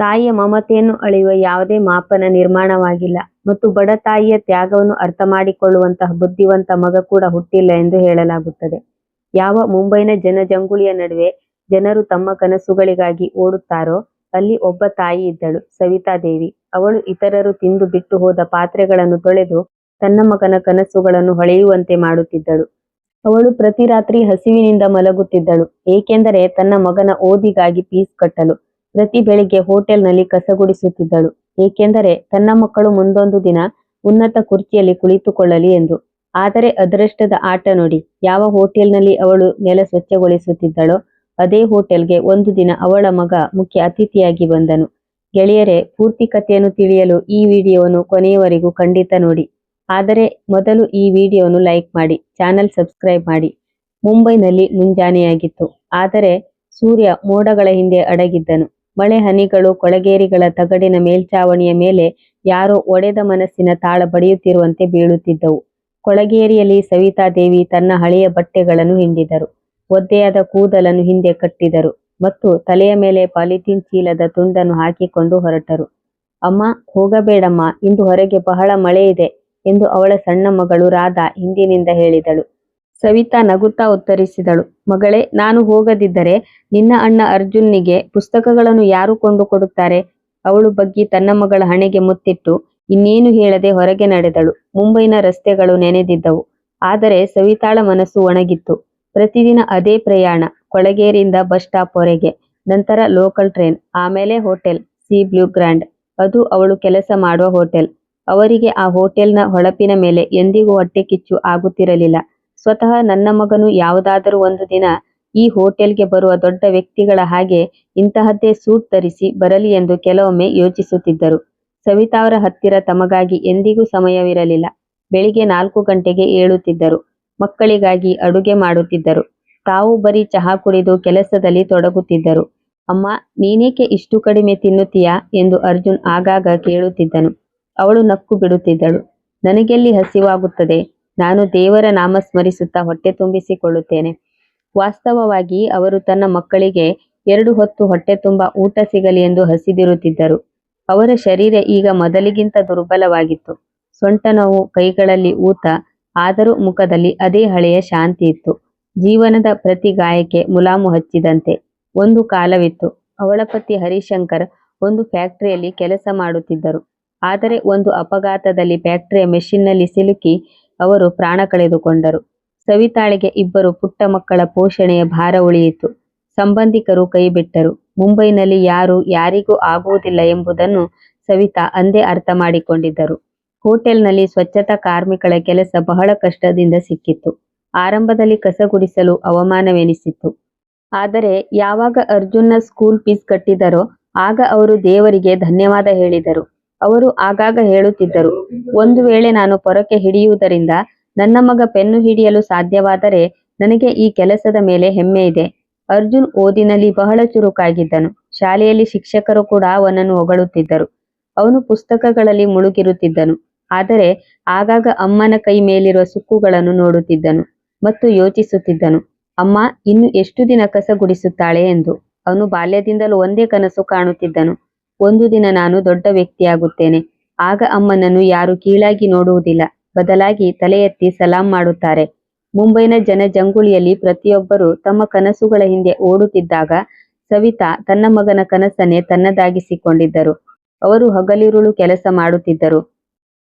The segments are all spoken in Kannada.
ತಾಯಿಯ ಮಮತೆಯನ್ನು ಅಳೆಯುವ ಯಾವುದೇ ಮಾಪನ ನಿರ್ಮಾಣವಾಗಿಲ್ಲ ಮತ್ತು ಬಡ ತಾಯಿಯ ತ್ಯಾಗವನ್ನು ಅರ್ಥ ಮಾಡಿಕೊಳ್ಳುವಂತಹ ಬುದ್ಧಿವಂತ ಮಗ ಕೂಡ ಹುಟ್ಟಿಲ್ಲ ಎಂದು ಹೇಳಲಾಗುತ್ತದೆ. ಯಾವ ಮುಂಬೈನ ಜನಜಂಗುಳಿಯ ನಡುವೆ ಜನರು ತಮ್ಮ ಕನಸುಗಳಿಗಾಗಿ ಓಡುತ್ತಾರೋ ಅಲ್ಲಿ ಒಬ್ಬ ತಾಯಿ ಇದ್ದಳು, ಸವಿತಾ ದೇವಿ. ಅವಳು ಇತರರು ತಿಂದು ಬಿಟ್ಟು ಹೋದ ಪಾತ್ರೆಗಳನ್ನು ತೊಳೆದು ತನ್ನ ಮಗನ ಕನಸುಗಳನ್ನು ಹೊಳೆಯುವಂತೆ ಮಾಡುತ್ತಿದ್ದಳು. ಅವಳು ಪ್ರತಿ ರಾತ್ರಿ ಹಸಿವಿನಿಂದ ಮಲಗುತ್ತಿದ್ದಳು, ಏಕೆಂದರೆ ತನ್ನ ಮಗನ ಓದಿಗಾಗಿ ಪೀಸ್ ಕಟ್ಟಲು. ಪ್ರತಿ ಬೆಳಿಗ್ಗೆ ಹೋಟೆಲ್ನಲ್ಲಿ ಕಸಗುಡಿಸುತ್ತಿದ್ದಳು. ಏಕೆಂದರೆ ತನ್ನ ಮಕ್ಕಳು ಮುಂದೊಂದು ದಿನ ಉನ್ನತ ಕುರ್ಚಿಯಲ್ಲಿ ಕುಳಿತುಕೊಳ್ಳಲಿ ಎಂದು. ಆದರೆ ಅದೃಷ್ಟದ ಆಟ ನೋಡಿ, ಯಾವ ಹೋಟೆಲ್ನಲ್ಲಿ ಅವಳು ನೆಲ ಸ್ವಚ್ಛಗೊಳಿಸುತ್ತಿದ್ದಳೋ, ಅದೇ ಹೋಟೆಲ್ಗೆ ಒಂದು ದಿನ ಅವಳ ಮಗ ಮುಖ್ಯ ಅತಿಥಿಯಾಗಿ ಬಂದನು. ಗೆಳೆಯರೇ, ಪೂರ್ತಿ ಕಥೆಯನ್ನು ತಿಳಿಯಲು ಈ ವಿಡಿಯೋವನ್ನು ಕೊನೆಯವರೆಗೂ ಖಂಡಿತ ನೋಡಿ. ಆದರೆ ಮೊದಲು ಈ ವಿಡಿಯೋವನ್ನು ಲೈಕ್ ಮಾಡಿ, ಚಾನೆಲ್ ಸಬ್ಸ್ಕ್ರೈಬ್ ಮಾಡಿ. ಮುಂಬೈನಲ್ಲಿ ಮುಂಜಾನೆಯಾಗಿತ್ತು. ಆದರೆ ಸೂರ್ಯ ಮೋಡಗಳ ಹಿಂದೆ ಅಡಗಿದ್ದನು. ಮಳೆ ಹನಿಗಳು, ಕೊಳಗೇರಿಗಳ ತಗಡಿನ ಮೇಲ್ಚಾವಣಿಯ ಮೇಲೆ ಯಾರೋ ಒಡೆದ ಮನಸ್ಸಿನ ತಾಳ ಬಡಿಯುತ್ತಿರುವಂತೆ ಬೀಳುತ್ತಿದ್ದವು. ಕೊಳಗೇರಿಯಲ್ಲಿ ಸವಿತಾದೇವಿ ತನ್ನ ಹಳೆಯ ಬಟ್ಟೆಗಳನ್ನು ಹಿಂಡಿದರು. ಒದ್ದೆಯಾದ ಕೂದಲನ್ನು ಹಿಂದೆ ಕಟ್ಟಿದರು ಮತ್ತು ತಲೆಯ ಮೇಲೆ ಪಾಲಿಥೀನ್ ಚೀಲದ ತುಂಡನ್ನು ಹಾಕಿಕೊಂಡು ಹೊರಟರು. ಅಮ್ಮ, ಹೋಗಬೇಡಮ್ಮ, ಇಂದು ಹೊರಗೆ ಬಹಳ ಮಳೆ ಇದೆ ಎಂದು ಅವಳ ಸಣ್ಣ ಮಗಳು ರಾಧಾ ಹಿಂದಿನಿಂದ ಹೇಳಿದಳು. ಸವಿತಾ ನಗುತ್ತಾ ಉತ್ತರಿಸಿದಳು. ಮಗಳೇ, ನಾನು ಹೋಗದಿದ್ದರೆ ನಿನ್ನ ಅಣ್ಣ ಅರ್ಜುನ್ನಿಗೆ ಪುಸ್ತಕಗಳನ್ನು ಯಾರು ಕೊಂಡು ಕೊಡುತ್ತಾರೆ ಅವಳು ಬಗ್ಗಿ ತನ್ನ ಮಗಳ ಹಣೆಗೆ ಮುತ್ತಿಟ್ಟು ಇನ್ನೇನು ಹೇಳದೆ ಹೊರಗೆ ನಡೆದಳು. ಮುಂಬೈನ ರಸ್ತೆಗಳು ನೆನೆದಿದ್ದವು. ಆದರೆ ಸವಿತಾಳ ಮನಸ್ಸು ಒಣಗಿತ್ತು. ಪ್ರತಿದಿನ ಅದೇ ಪ್ರಯಾಣ, ಕೊಳಗೇರಿಯಿಂದ ಬಸ್ ಸ್ಟಾಪ್ ವರೆಗೆ. ನಂತರ ಲೋಕಲ್ ಟ್ರೈನ್ ಆಮೇಲೆ ಹೋಟೆಲ್ ಸಿ ಬ್ಲೂ ಗ್ರ್ಯಾಂಡ್ ಅದು ಅವಳು ಕೆಲಸ ಮಾಡುವ ಹೋಟೆಲ್ ಅವರಿಗೆ ಆ ಹೋಟೆಲ್ನ ಹೊಳಪಿನ ಮೇಲೆ ಎಂದಿಗೂ ಹೊಟ್ಟೆ ಕಿಚ್ಚು ಆಗುತ್ತಿರಲಿಲ್ಲ. ಸ್ವತಃ ನನ್ನ ಮಗನು ಯಾವುದಾದರೂ ಒಂದು ದಿನ ಈ ಹೋಟೆಲ್ಗೆ ಬರುವ ದೊಡ್ಡ ವ್ಯಕ್ತಿಗಳ ಹಾಗೆ ಇಂತಹದ್ದೇ ಸೂಟ್ ಧರಿಸಿ ಬರಲಿ ಎಂದು ಕೆಲವೊಮ್ಮೆ ಯೋಚಿಸುತ್ತಿದ್ದರು. ಸವಿತಾ ಅವರ ಹತ್ತಿರ ತಮಗಾಗಿ ಎಂದಿಗೂ ಸಮಯವಿರಲಿಲ್ಲ. ಬೆಳಿಗ್ಗೆ ನಾಲ್ಕು ಗಂಟೆಗೆ ಏಳುತ್ತಿದ್ದರು. ಮಕ್ಕಳಿಗಾಗಿ ಅಡುಗೆ ಮಾಡುತ್ತಿದ್ದರು. ತಾವು ಬರೀ ಚಹಾ ಕುಡಿದು ಕೆಲಸದಲ್ಲಿ ತೊಡಗುತ್ತಿದ್ದರು. ಅಮ್ಮ, ನೀನೇಕೆ ಇಷ್ಟು ಕಡಿಮೆ ತಿನ್ನುತ್ತೀಯಾ? ಎಂದು ಅರ್ಜುನ್ ಆಗಾಗ ಕೇಳುತ್ತಿದ್ದನು. ಅವಳು ನಕ್ಕು ಬಿಡುತ್ತಿದ್ದಳು. ನನಗೆಲ್ಲಿ ಹಸಿವಾಗುತ್ತದೆ? ನಾನು ದೇವರ ನಾಮ ಸ್ಮರಿಸುತ್ತಾ ಹೊಟ್ಟೆ ತುಂಬಿಸಿಕೊಳ್ಳುತ್ತೇನೆ. ವಾಸ್ತವವಾಗಿ ಅವರು ತನ್ನ ಮಕ್ಕಳಿಗೆ ಎರಡು ಹೊತ್ತು ಹೊಟ್ಟೆ ತುಂಬ ಊಟ ಸಿಗಲಿ ಎಂದು ಹಸಿದಿರುತ್ತಿದ್ದರು. ಅವರ ಶರೀರ ಈಗ ಮೊದಲಿಗಿಂತ ದುರ್ಬಲವಾಗಿತ್ತು. ಸೊಂಟ ನೋವು, ಕೈಗಳಲ್ಲಿ ಊತ, ಆದರೂ ಮುಖದಲ್ಲಿ ಅದೇ ಹಳೆಯ ಶಾಂತಿ ಇತ್ತು. ಜೀವನದ ಪ್ರತಿ ಗಾಯಕ್ಕೆ ಮುಲಾಮು ಹಚ್ಚಿದಂತೆ ಒಂದು ಕಾಲವಿತ್ತು. ಅವಳ ಪತಿ ಹರಿಶಂಕರ್ ಒಂದು ಫ್ಯಾಕ್ಟರಿಯಲ್ಲಿ ಕೆಲಸ ಮಾಡುತ್ತಿದ್ದರು. ಆದರೆ ಒಂದು ಅಪಘಾತದಲ್ಲಿ ಫ್ಯಾಕ್ಟರಿಯ ಮೆಷಿನ್ನಲ್ಲಿ ಸಿಲುಕಿ ಅವರು ಪ್ರಾಣ ಕಳೆದುಕೊಂಡರು. ಸವಿತಾಳಿಗೆ ಇಬ್ಬರು ಪುಟ್ಟ ಮಕ್ಕಳ ಪೋಷಣೆಯ ಭಾರ ಉಳಿಯಿತು. ಸಂಬಂಧಿಕರು ಕೈಬಿಟ್ಟರು. ಮುಂಬೈನಲ್ಲಿ ಯಾರು ಯಾರಿಗೂ ಆಗುವುದಿಲ್ಲ ಎಂಬುದನ್ನು ಸವಿತಾ ಅಂದೇ ಅರ್ಥ ಮಾಡಿಕೊಂಡಿದ್ದರು. ಹೋಟೆಲ್ನಲ್ಲಿ ಸ್ವಚ್ಛತಾ ಕಾರ್ಮಿಕಳ ಕೆಲಸ ಬಹಳ ಕಷ್ಟದಿಂದ ಸಿಕ್ಕಿತ್ತು ಆರಂಭದಲ್ಲಿ ಕಸ ಗುಡಿಸಲು ಅವಮಾನವೆನಿಸಿತ್ತು. ಆದರೆ ಯಾವಾಗ ಅರ್ಜುನ್ನ ಸ್ಕೂಲ್ ಫೀಸ್ ಕಟ್ಟಿದರೋ ಆಗ ಅವರು ದೇವರಿಗೆ ಧನ್ಯವಾದ ಹೇಳಿದರು. ಅವರು ಆಗಾಗ ಹೇಳುತ್ತಿದ್ದರು, ಒಂದು ವೇಳೆ ನಾನು ಪೊರಕೆ ಹಿಡಿಯುವುದರಿಂದ ನನ್ನ ಮಗ ಪೆನ್ನು ಹಿಡಿಯಲು ಸಾಧ್ಯವಾದರೆ ನನಗೆ ಈ ಕೆಲಸದ ಮೇಲೆ ಹೆಮ್ಮೆ ಇದೆ ಅರ್ಜುನ್ ಓದಿನಲ್ಲಿ ಬಹಳ ಚುರುಕಾಗಿದ್ದನು. ಶಾಲೆಯಲ್ಲಿ ಶಿಕ್ಷಕರು ಕೂಡ ಅವನನ್ನು ಹೊಗಳುತ್ತಿದ್ದರು. ಅವನು ಪುಸ್ತಕಗಳಲ್ಲಿ ಮುಳುಗಿರುತ್ತಿದ್ದನು. ಆದರೆ ಆಗಾಗ ಅಮ್ಮನ ಕೈ ಮೇಲಿರುವ ಸುಕ್ಕುಗಳನ್ನು ನೋಡುತ್ತಿದ್ದನು ಮತ್ತು ಯೋಚಿಸುತ್ತಿದ್ದನು, ಅಮ್ಮ, ಇನ್ನು ಎಷ್ಟು ದಿನ ಕಸ ಗುಡಿಸುತ್ತಾಳೆ? ಎಂದು. ಅವನು ಬಾಲ್ಯದಿಂದಲೂ ಒಂದೇ ಕನಸು ಕಾಣುತ್ತಿದ್ದನು. ಒಂದು ದಿನ ನಾನು ದೊಡ್ಡ ವ್ಯಕ್ತಿಯಾಗುತ್ತೇನೆ. ಆಗ ಅಮ್ಮನನ್ನು ಯಾರು ಕೀಳಾಗಿ ನೋಡುವುದಿಲ್ಲ. ಬದಲಾಗಿ ತಲೆ ಎತ್ತಿ ಸಲಾಂ ಮಾಡುತ್ತಾರೆ. ಮುಂಬೈನ ಜನಜಂಗುಳಿಯಲ್ಲಿ ಪ್ರತಿಯೊಬ್ಬರು ತಮ್ಮ ಕನಸುಗಳ ಹಿಂದೆ ಓಡುತ್ತಿದ್ದಾಗ ಸವಿತಾ ತನ್ನ ಮಗನ ಕನಸನ್ನೇ ತನ್ನದಾಗಿಸಿಕೊಂಡಿದ್ದರು. ಅವರು ಹಗಲಿರುಳು ಕೆಲಸ ಮಾಡುತ್ತಿದ್ದರು.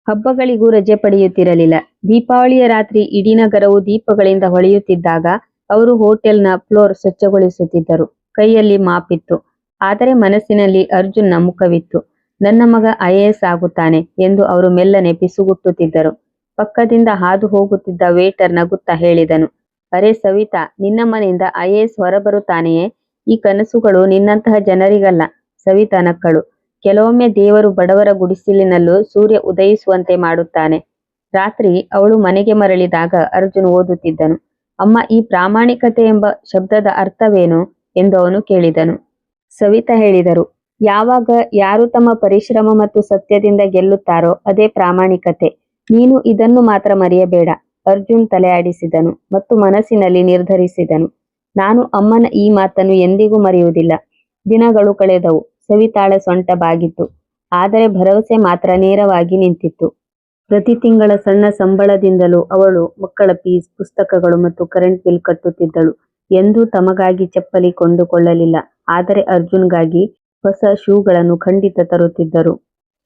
ಹಬ್ಬಗಳಿಗೂ ರಜೆ ಪಡೆಯುತ್ತಿರಲಿಲ್ಲ. ದೀಪಾವಳಿಯ ರಾತ್ರಿ ಇಡೀ ನಗರವು ದೀಪಗಳಿಂದ ಹೊಳೆಯುತ್ತಿದ್ದಾಗ ಅವರು ಹೋಟೆಲ್ನ ಫ್ಲೋರ್ ಸ್ವಚ್ಛಗೊಳಿಸುತ್ತಿದ್ದರು. ಕೈಯಲ್ಲಿ ಮಾಪಿತ್ತು. ಆದರೆ ಮನಸ್ಸಿನಲ್ಲಿ ಅರ್ಜುನ್ನ ಮುಖವಿತ್ತು. ನನ್ನ ಮಗ ಐ ಎಸ್ ಆಗುತ್ತಾನೆ ಎಂದು ಅವರು ಮೆಲ್ಲನೆ ಪಿಸುಗುಟ್ಟುತ್ತಿದ್ದರು. ಪಕ್ಕದಿಂದ ಹಾದು ಹೋಗುತ್ತಿದ್ದ ವೇಟರ್ ನಗುತ್ತಾ ಹೇಳಿದನು, ಅರೆ ಸವಿತಾ, ನಿನ್ನ ಮನೆಯಿಂದ ಐ ಎಸ್ ಹೊರಬರುತ್ತಾನೆಯೇ? ಈ ಕನಸುಗಳು ನಿನ್ನಂತಹ ಜನರಿಗಲ್ಲ. ಸವಿತಾ ನಕ್ಕಳು, ಕೆಲವೊಮ್ಮೆ ದೇವರು ಬಡವರ ಗುಡಿಸಿಲಿನಲ್ಲೂ ಸೂರ್ಯ ಉದಯಿಸುವಂತೆ ಮಾಡುತ್ತಾನೆ. ರಾತ್ರಿ ಅವಳು ಮನೆಗೆ ಮರಳಿದಾಗ ಅರ್ಜುನ್ ಓದುತ್ತಿದ್ದನು, ಅಮ್ಮ, ಈ ಪ್ರಾಮಾಣಿಕತೆ ಎಂಬ ಶಬ್ದದ ಅರ್ಥವೇನು? ಎಂದು ಅವನು ಕೇಳಿದನು. ಸವಿತಾ ಹೇಳಿದರು. ಯಾವಾಗ ಯಾರು ತಮ್ಮ ಪರಿಶ್ರಮ ಮತ್ತು ಸತ್ಯದಿಂದ ಗೆಲ್ಲುತ್ತಾರೋ ಅದೇ ಪ್ರಾಮಾಣಿಕತೆ. ನೀನು ಇದನ್ನು ಮಾತ್ರ ಮರೆಯಬೇಡ, ಅರ್ಜುನ್ ತಲೆ ಆಡಿಸಿದನು ಮತ್ತು ಮನಸ್ಸಿನಲ್ಲಿ ನಿರ್ಧರಿಸಿದನು. ನಾನು ಅಮ್ಮನ ಈ ಮಾತನ್ನು ಎಂದಿಗೂ ಮರೆಯುವುದಿಲ್ಲ. ದಿನಗಳು ಕಳೆದವು. ಸವಿತಾಳ ಸೊಂಟ ಬಾಗಿತ್ತು. ಆದರೆ ಭರವಸೆ ಮಾತ್ರ ನೇರವಾಗಿ ನಿಂತಿತ್ತು. ಪ್ರತಿ ತಿಂಗಳ ಸಣ್ಣ ಸಂಬಳದಿಂದಲೂ ಅವಳು ಮಕ್ಕಳ ಫೀಸ್, ಪುಸ್ತಕಗಳು ಮತ್ತು ಕರೆಂಟ್ ಬಿಲ್ ಕಟ್ಟುತ್ತಿದ್ದಳು. ಎಂದೂ ತಮಗಾಗಿ ಚಪ್ಪಲಿ ಕೊಂಡುಕೊಳ್ಳಲಿಲ್ಲ. ಆದರೆ ಅರ್ಜುನ್ಗಾಗಿ ಹೊಸ ಶೂಗಳನ್ನು ಖಂಡಿತ ತರುತ್ತಿದ್ದರು.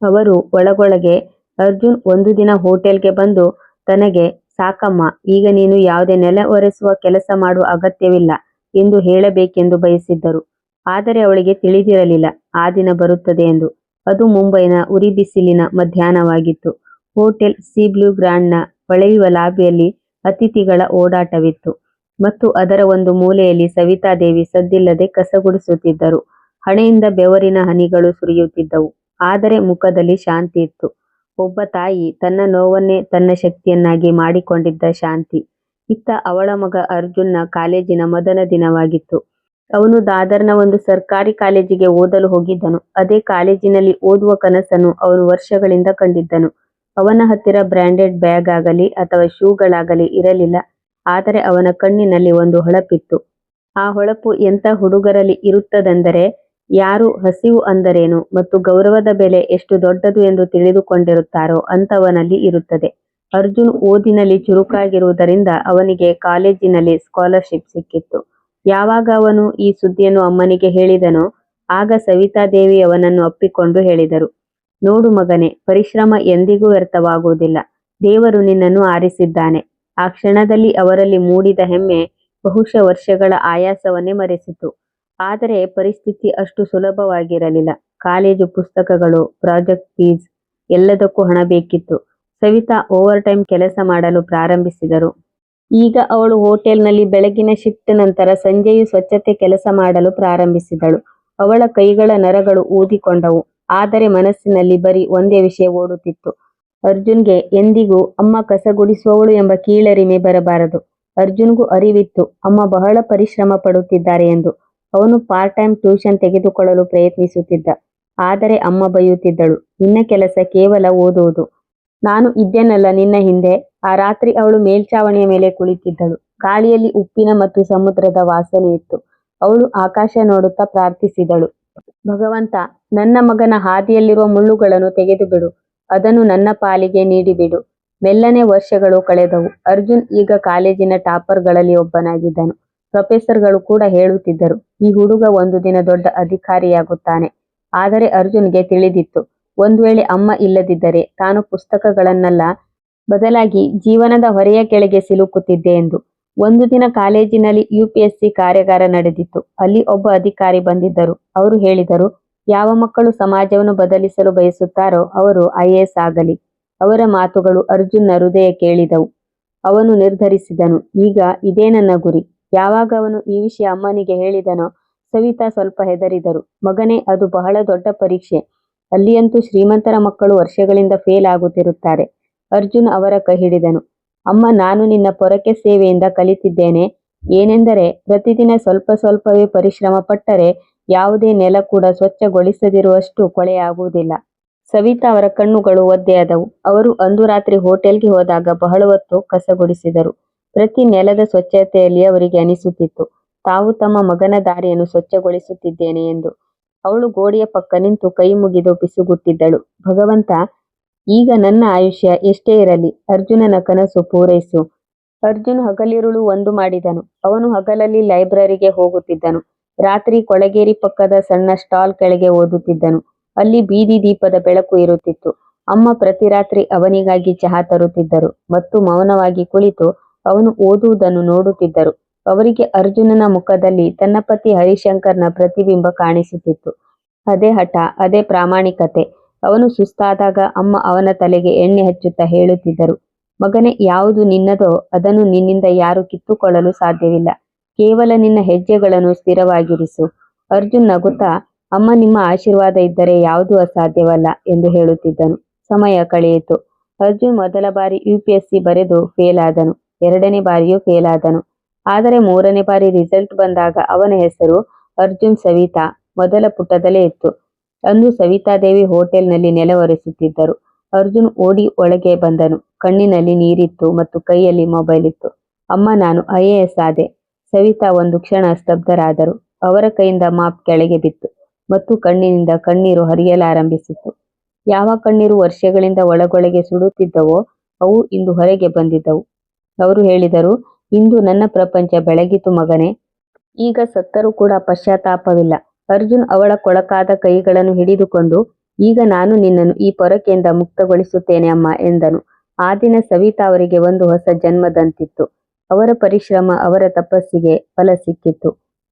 ಅವರು ಒಳಗೊಳಗೆ, ಅರ್ಜುನ್ ಒಂದು ದಿನ ಹೋಟೆಲ್ಗೆ ಬಂದು ತನಗೆ, ಸಾಕಮ್ಮ, ಈಗ ನೀನು ಯಾವುದೇ ನೆಲೆ ಒರೆಸುವ ಕೆಲಸ ಮಾಡುವ ಅಗತ್ಯವಿಲ್ಲ ಎಂದು ಹೇಳಬೇಕೆಂದು ಬಯಸಿದ್ದರು. ಆದರೆ ಅವಳಿಗೆ ತಿಳಿದಿರಲಿಲ್ಲ. ಆ ದಿನ ಬರುತ್ತದೆ ಎಂದು. ಅದು ಮುಂಬೈನ ಉರಿ ಬಿಸಿಲಿನ ಮಧ್ಯಾಹ್ನವಾಗಿತ್ತು. ಹೋಟೆಲ್ ಸಿ ಬ್ಲೂ ಗ್ರಾಂಡ್ನ ಹೊಳೆಯುವ ಲಾಬಿಯಲ್ಲಿ ಅತಿಥಿಗಳ ಓಡಾಟವಿತ್ತು. ಮತ್ತು ಅದರ ಒಂದು ಮೂಲೆಯಲ್ಲಿ ಸವಿತಾದೇವಿ ಸದ್ದಿಲ್ಲದೆ ಕಸಗುಡಿಸುತ್ತಿದ್ದರು. ಹಣೆಯಿಂದ ಬೆವರಿನ ಹನಿಗಳು ಸುರಿಯುತ್ತಿದ್ದವು. ಆದರೆ ಮುಖದಲ್ಲಿ ಶಾಂತಿ ಇತ್ತು. ಒಬ್ಬ ತಾಯಿ ತನ್ನ ನೋವನ್ನೇ ತನ್ನ ಶಕ್ತಿಯನ್ನಾಗಿ ಮಾಡಿಕೊಂಡಿದ್ದ ಶಾಂತಿ. ಇತ್ತ ಅವಳ ಮಗ ಅರ್ಜುನ್ನ ಕಾಲೇಜಿನ ಮೊದಲ ದಿನವಾಗಿತ್ತು. ಅವನು ದಾದರ್ನ ಒಂದು ಸರ್ಕಾರಿ ಕಾಲೇಜಿಗೆ ಓದಲು ಹೋಗಿದ್ದನು. ಅದೇ ಕಾಲೇಜಿನಲ್ಲಿ ಓದುವ ಕನಸನ್ನು ಅವನು ವರ್ಷಗಳಿಂದ ಕಂಡಿದ್ದನು. ಅವನ ಹತ್ತಿರ ಬ್ರ್ಯಾಂಡೆಡ್ ಬ್ಯಾಗ್ ಆಗಲಿ ಅಥವಾ ಶೂಗಳಾಗಲಿ ಇರಲಿಲ್ಲ. ಆದರೆ ಅವನ ಕಣ್ಣಿನಲ್ಲಿ ಒಂದು ಹೊಳಪಿತ್ತು. ಆ ಹೊಳಪು ಎಂತ ಹುಡುಗರಲ್ಲಿ ಇರುತ್ತದೆಂದರೆ ಯಾರು ಹಸಿವು ಅಂದರೇನು ಮತ್ತು ಗೌರವದ ಬೆಲೆ ಎಷ್ಟು ದೊಡ್ಡದು ಎಂದು ತಿಳಿದುಕೊಂಡಿರುತ್ತಾರೋ ಅಂಥವನಲ್ಲಿ ಇರುತ್ತದೆ. ಅರ್ಜುನ್ ಓದಿನಲ್ಲಿ ಚುರುಕಾಗಿರುವುದರಿಂದ ಅವನಿಗೆ ಕಾಲೇಜಿನಲ್ಲಿ ಸ್ಕಾಲರ್ಶಿಪ್ ಸಿಕ್ಕಿತ್ತು. ಯಾವಾಗ ಅವನು ಈ ಸುದ್ದಿಯನ್ನು ಅಮ್ಮನಿಗೆ ಹೇಳಿದನೋ ಆಗ ಸವಿತಾದೇವಿ ಅವನನ್ನು ಅಪ್ಪಿಕೊಂಡು ಹೇಳಿದರು. ನೋಡು ಮಗನೇ, ಪರಿಶ್ರಮ ಎಂದಿಗೂ ವ್ಯರ್ಥವಾಗುವುದಿಲ್ಲ. ದೇವರು ನಿನ್ನನ್ನು ಆರಿಸಿದ್ದಾನೆ. ಆ ಕ್ಷಣದಲ್ಲಿ ಅವರಲ್ಲಿ ಮೂಡಿದ ಹೆಮ್ಮೆ ಬಹುಶಃ ವರ್ಷಗಳ ಆಯಾಸವನ್ನೇ ಮರೆಸಿತು. ಆದರೆ ಪರಿಸ್ಥಿತಿ ಅಷ್ಟು ಸುಲಭವಾಗಿರಲಿಲ್ಲ. ಕಾಲೇಜು ಪುಸ್ತಕಗಳು, ಪ್ರಾಜೆಕ್ಟ್ ಫೀಸ್ ಎಲ್ಲದಕ್ಕೂ ಹಣ ಬೇಕಿತ್ತು. ಸವಿತಾ ಓವರ್ ಟೈಮ್ ಕೆಲಸ ಮಾಡಲು ಪ್ರಾರಂಭಿಸಿದರು. ಈಗ ಅವಳು ಹೋಟೆಲ್ನಲ್ಲಿ ಬೆಳಗಿನ ಶಿಫ್ಟ್ ನಂತರ ಸಂಜೆಯು ಸ್ವಚ್ಛತೆ ಕೆಲಸ ಮಾಡಲು ಪ್ರಾರಂಭಿಸಿದಳು. ಅವಳ ಕೈಗಳ ನರಗಳು ಊದಿಕೊಂಡವು. ಆದರೆ ಮನಸ್ಸಿನಲ್ಲಿ ಬರೀ ಒಂದೇ ವಿಷಯ ಓಡುತ್ತಿತ್ತು. ಅರ್ಜುನ್ಗೆ ಎಂದಿಗೂ ಅಮ್ಮ ಕಸಗುಡಿಸುವವಳು ಎಂಬ ಕೀಳರಿಮೆ ಬರಬಾರದು. ಅರ್ಜುನ್ಗೂ ಅರಿವಿತ್ತು. ಅಮ್ಮ ಬಹಳ ಪರಿಶ್ರಮ ಪಡುತ್ತಿದ್ದಾರೆ ಎಂದು. ಅವನು ಪಾರ್ಟ್ ಟೈಮ್ ಟ್ಯೂಷನ್ ತೆಗೆದುಕೊಳ್ಳಲು ಪ್ರಯತ್ನಿಸುತ್ತಿದ್ದ. ಆದರೆ ಅಮ್ಮ ಬೈಯುತ್ತಿದ್ದಳು. ನಿನ್ನ ಕೆಲಸ ಕೇವಲ ಓದುವುದು. ನಾನು ಇದ್ದೇನಲ್ಲ ನಿನ್ನ ಹಿಂದೆ. ಆ ರಾತ್ರಿ ಅವಳು ಮೇಲ್ಛಾವಣಿಯ ಮೇಲೆ ಕುಳಿತಿದ್ದಳು. ಗಾಳಿಯಲ್ಲಿ ಉಪ್ಪಿನ ಮತ್ತು ಸಮುದ್ರದ ವಾಸನೆ ಇತ್ತು. ಅವಳು ಆಕಾಶ ನೋಡುತ್ತಾ ಪ್ರಾರ್ಥಿಸಿದಳು. ಭಗವಂತ, ನನ್ನ ಮಗನ ಹಾದಿಯಲ್ಲಿರುವ ಮುಳ್ಳುಗಳನ್ನು ತೆಗೆದು ಬಿಡು ಅದನ್ನು ನನ್ನ ಪಾಲಿಗೆ ನೀಡಿಬಿಡು. ಮೆಲ್ಲನೆ ವರ್ಷಗಳು ಕಳೆದವು. ಅರ್ಜುನ್ ಈಗ ಕಾಲೇಜಿನ ಟಾಪರ್ಗಳಲ್ಲಿ ಒಬ್ಬನಾಗಿದ್ದನು. ಪ್ರೊಫೆಸರ್ಗಳು ಕೂಡ ಹೇಳುತ್ತಿದ್ದರು, ಈ ಹುಡುಗ ಒಂದು ದಿನ ದೊಡ್ಡ ಅಧಿಕಾರಿಯಾಗುತ್ತಾನೆ. ಆದರೆ ಅರ್ಜುನ್ಗೆ ತಿಳಿದಿತ್ತು. ಒಂದು ವೇಳೆ ಅಮ್ಮ ಇಲ್ಲದಿದ್ದರೆ ತಾನು ಪುಸ್ತಕಗಳನ್ನೆಲ್ಲ, ಬದಲಾಗಿ ಜೀವನದ ಹೊರೆಯ ಕೆಳಗೆ ಸಿಲುಕುತ್ತಿದ್ದೆ ಎಂದು. ಒಂದು ದಿನ ಕಾಲೇಜಿನಲ್ಲಿ ಯುಪಿಎಸ್ಸಿ ಕಾರ್ಯಾಗಾರ ನಡೆದಿತ್ತು. ಅಲ್ಲಿ ಒಬ್ಬ ಅಧಿಕಾರಿ ಬಂದಿದ್ದರು. ಅವರು ಹೇಳಿದರು ಯಾವ ಮಕ್ಕಳು ಸಮಾಜವನ್ನು ಬದಲಿಸಲು ಬಯಸುತ್ತಾರೋ ಅವರು ಐಎಎಸ್ ಆಗಲಿ. ಅವರ ಮಾತುಗಳು ಅರ್ಜುನ್ನ ಹೃದಯ ಕೇಳಿದವು. ಅವನು ನಿರ್ಧರಿಸಿದನು. ಈಗ ಇದೇ ನನ್ನ ಗುರಿ. ಯಾವಾಗ ಅವನು ಈ ವಿಷಯ ಅಮ್ಮನಿಗೆ ಹೇಳಿದನೋ ಸವಿತಾ ಸ್ವಲ್ಪ ಹೆದರಿದರು. ಮಗನೇ, ಅದು ಬಹಳ ದೊಡ್ಡ ಪರೀಕ್ಷೆ. ಅಲ್ಲಿಯಂತೂ ಶ್ರೀಮಂತರ ಮಕ್ಕಳು ವರ್ಷಗಳಿಂದ ಫೇಲ್ ಆಗುತ್ತಿರುತ್ತಾರೆ. ಅರ್ಜುನ್ ಅವರ ಕೈ ಹಿಡಿದನು. ಅಮ್ಮ, ನಾನು ನಿನ್ನ ಪೊರಕೆ ಸೇವೆಯಿಂದ ಕಲಿತಿದ್ದೇನೆ. ಏನೆಂದರೆ, ಪ್ರತಿದಿನ ಸ್ವಲ್ಪ ಸ್ವಲ್ಪವೇ ಪರಿಶ್ರಮ ಪಟ್ಟರೆ ಯಾವುದೇ ನೆಲ ಕೂಡ ಸ್ವಚ್ಛಗೊಳಿಸದಿರುವಷ್ಟು ಕೊಳೆಯಾಗುವುದಿಲ್ಲ. ಸವಿತಾ ಅವರ ಕಣ್ಣುಗಳು ಒದ್ದೆಯಾದವು ಅವರು ಅಂದು ರಾತ್ರಿ ಹೋಟೆಲ್ಗೆ ಹೋದಾಗ ಬಹಳ ಹೊತ್ತು ಕಸಗುಡಿಸಿದರು. ಪ್ರತಿ ನೆಲದ ಸ್ವಚ್ಛತೆಯಲ್ಲಿ ಅವರಿಗೆ ಅನಿಸುತ್ತಿತ್ತು. ತಾವು ತಮ್ಮ ಮಗನ ದಾರಿಯನ್ನು ಸ್ವಚ್ಛಗೊಳಿಸುತ್ತಿದ್ದೇನೆ ಎಂದು. ಅವಳು ಗೋಡೆಯ ಪಕ್ಕ ನಿಂತು ಕೈ ಮುಗಿದು ಪಿಸುಗುಟ್ಟಿದ್ದಳು ಭಗವಂತ, ಈಗ ನನ್ನ ಆಯುಷ್ಯ ಎಷ್ಟೇ ಇರಲಿ, ಅರ್ಜುನನ ಕನಸು ಪೂರೈಸು. ಅರ್ಜುನ್ ಹಗಲಿರುಳು ಒಂದು ಮಾಡಿದನು. ಅವನು ಹಗಲಲ್ಲಿ ಲೈಬ್ರರಿಗೆ ಹೋಗುತ್ತಿದ್ದನು. ರಾತ್ರಿ ಕೊಳಗೇರಿ ಪಕ್ಕದ ಸಣ್ಣ ಸ್ಟಾಲ್ ಕೆಳಗೆ ಓದುತ್ತಿದ್ದನು. ಅಲ್ಲಿ ಬೀದಿ ದೀಪದ ಬೆಳಕು ಇರುತ್ತಿತ್ತು. ಅಮ್ಮ ಪ್ರತಿ ರಾತ್ರಿ ಅವನಿಗಾಗಿ ಚಹಾ ತರುತ್ತಿದ್ದರು ಮತ್ತು ಮೌನವಾಗಿ ಕುಳಿತು ಅವನು ಓದುವುದನ್ನು ನೋಡುತ್ತಿದ್ದರು. ಅವರಿಗೆ ಅರ್ಜುನನ ಮುಖದಲ್ಲಿ ತನ್ನ ಪತಿ ಹರಿಶಂಕರ್ನ ಪ್ರತಿಬಿಂಬ ಕಾಣಿಸುತ್ತಿತ್ತು. ಅದೇ ಹಠ, ಅದೇ ಪ್ರಾಮಾಣಿಕತೆ. ಅವನು ಸುಸ್ತಾದಾಗ ಅಮ್ಮ ಅವನ ತಲೆಗೆ ಎಣ್ಣೆ ಹಚ್ಚುತ್ತಾ ಹೇಳುತ್ತಿದ್ದರು, ಮಗನೇ, ಯಾವುದು ನಿನ್ನದೋ ಅದನ್ನು ನಿನ್ನಿಂದ ಯಾರು ಕಿತ್ತುಕೊಳ್ಳಲು ಸಾಧ್ಯವಿಲ್ಲ. ಕೇವಲ ನಿನ್ನ ಹೆಜ್ಜೆಗಳನ್ನು ಸ್ಥಿರವಾಗಿರಿಸು. ಅರ್ಜುನ್ ನಗುತ್ತಾ, ಅಮ್ಮ, ನಿಮ್ಮ ಆಶೀರ್ವಾದ ಇದ್ದರೆ ಯಾವುದೂ ಅಸಾಧ್ಯವಲ್ಲ? ಎಂದು ಹೇಳುತ್ತಿದ್ದನು. ಸಮಯ ಕಳೆಯಿತು. ಅರ್ಜುನ್ ಮೊದಲ ಬಾರಿ ಯು ಸಿ ಬರೆದು ಫೇಲ್ ಆದನು. ಎರಡನೇ ಬಾರಿಯೂ ಫೇಲ್ ಆದನು. ಆದರೆ ಮೂರನೇ ಬಾರಿ ರಿಸಲ್ಟ್ ಬಂದಾಗ ಅವನ ಹೆಸರು ಅರ್ಜುನ್ ಸವಿತಾ. ಮೊದಲ ಪುಟದಲ್ಲೇ ಇತ್ತು. ಅಂದು ಸವಿತಾದೇವಿ ಹೋಟೆಲ್ನಲ್ಲಿ ನೆಲವರಿಸುತ್ತಿದ್ದರು. ಅರ್ಜುನ್ ಓಡಿ ಒಳಗೆ ಬಂದನು. ಕಣ್ಣಿನಲ್ಲಿ ನೀರಿತ್ತು ಮತ್ತು ಕೈಯಲ್ಲಿ ಮೊಬೈಲ್ ಇತ್ತು. ಅಮ್ಮ, ನಾನು ಐ ಎ ಎಸ್ ಆದೆ. ಸವಿತಾ ಒಂದು ಕ್ಷಣ ಸ್ತಬ್ಧರಾದರು. ಅವರ ಕೈಯಿಂದ ಮಾಪ್ ಕೆಳಗೆ ಬಿತ್ತು ಮತ್ತು ಕಣ್ಣಿನಿಂದ ಕಣ್ಣೀರು ಹರಿಯಲಾರಂಭಿಸಿತು. ಯಾವ ಕಣ್ಣೀರು ವರ್ಷಗಳಿಂದ ಒಳಗೊಳಗೆ ಸುಡುತ್ತಿದ್ದವೋ ಅವು ಇಂದು ಹೊರಗೆ ಬಂದಿದ್ದವು. ಅವರು ಹೇಳಿದರು, ಇಂದು ನನ್ನ ಪ್ರಪಂಚ ಬೆಳಗಿತು ಮಗನೇ. ಈಗ ಸತ್ತರೂ ಕೂಡ ಪಶ್ಚಾತ್ತಾಪವಿಲ್ಲ. ಅರ್ಜುನ್ ಅವಳ ಕೊಳಕಾದ ಕೈಗಳನ್ನು ಹಿಡಿದುಕೊಂಡು, ಈಗ ನಾನು ನಿನ್ನನ್ನು ಈ ಪೊರಕೆಯಿಂದ ಮುಕ್ತಗೊಳಿಸುತ್ತೇನೆ ಅಮ್ಮ ಎಂದನು. ಆ ದಿನ ಸವಿತಾ ಅವರಿಗೆ ಒಂದು ಹೊಸ ಜನ್ಮದಂತಿತ್ತು. ಅವರ ಪರಿಶ್ರಮ ಅವರ ತಪಸ್ಸಿಗೆ ಫಲ ಸಿಕ್ಕಿತ್ತು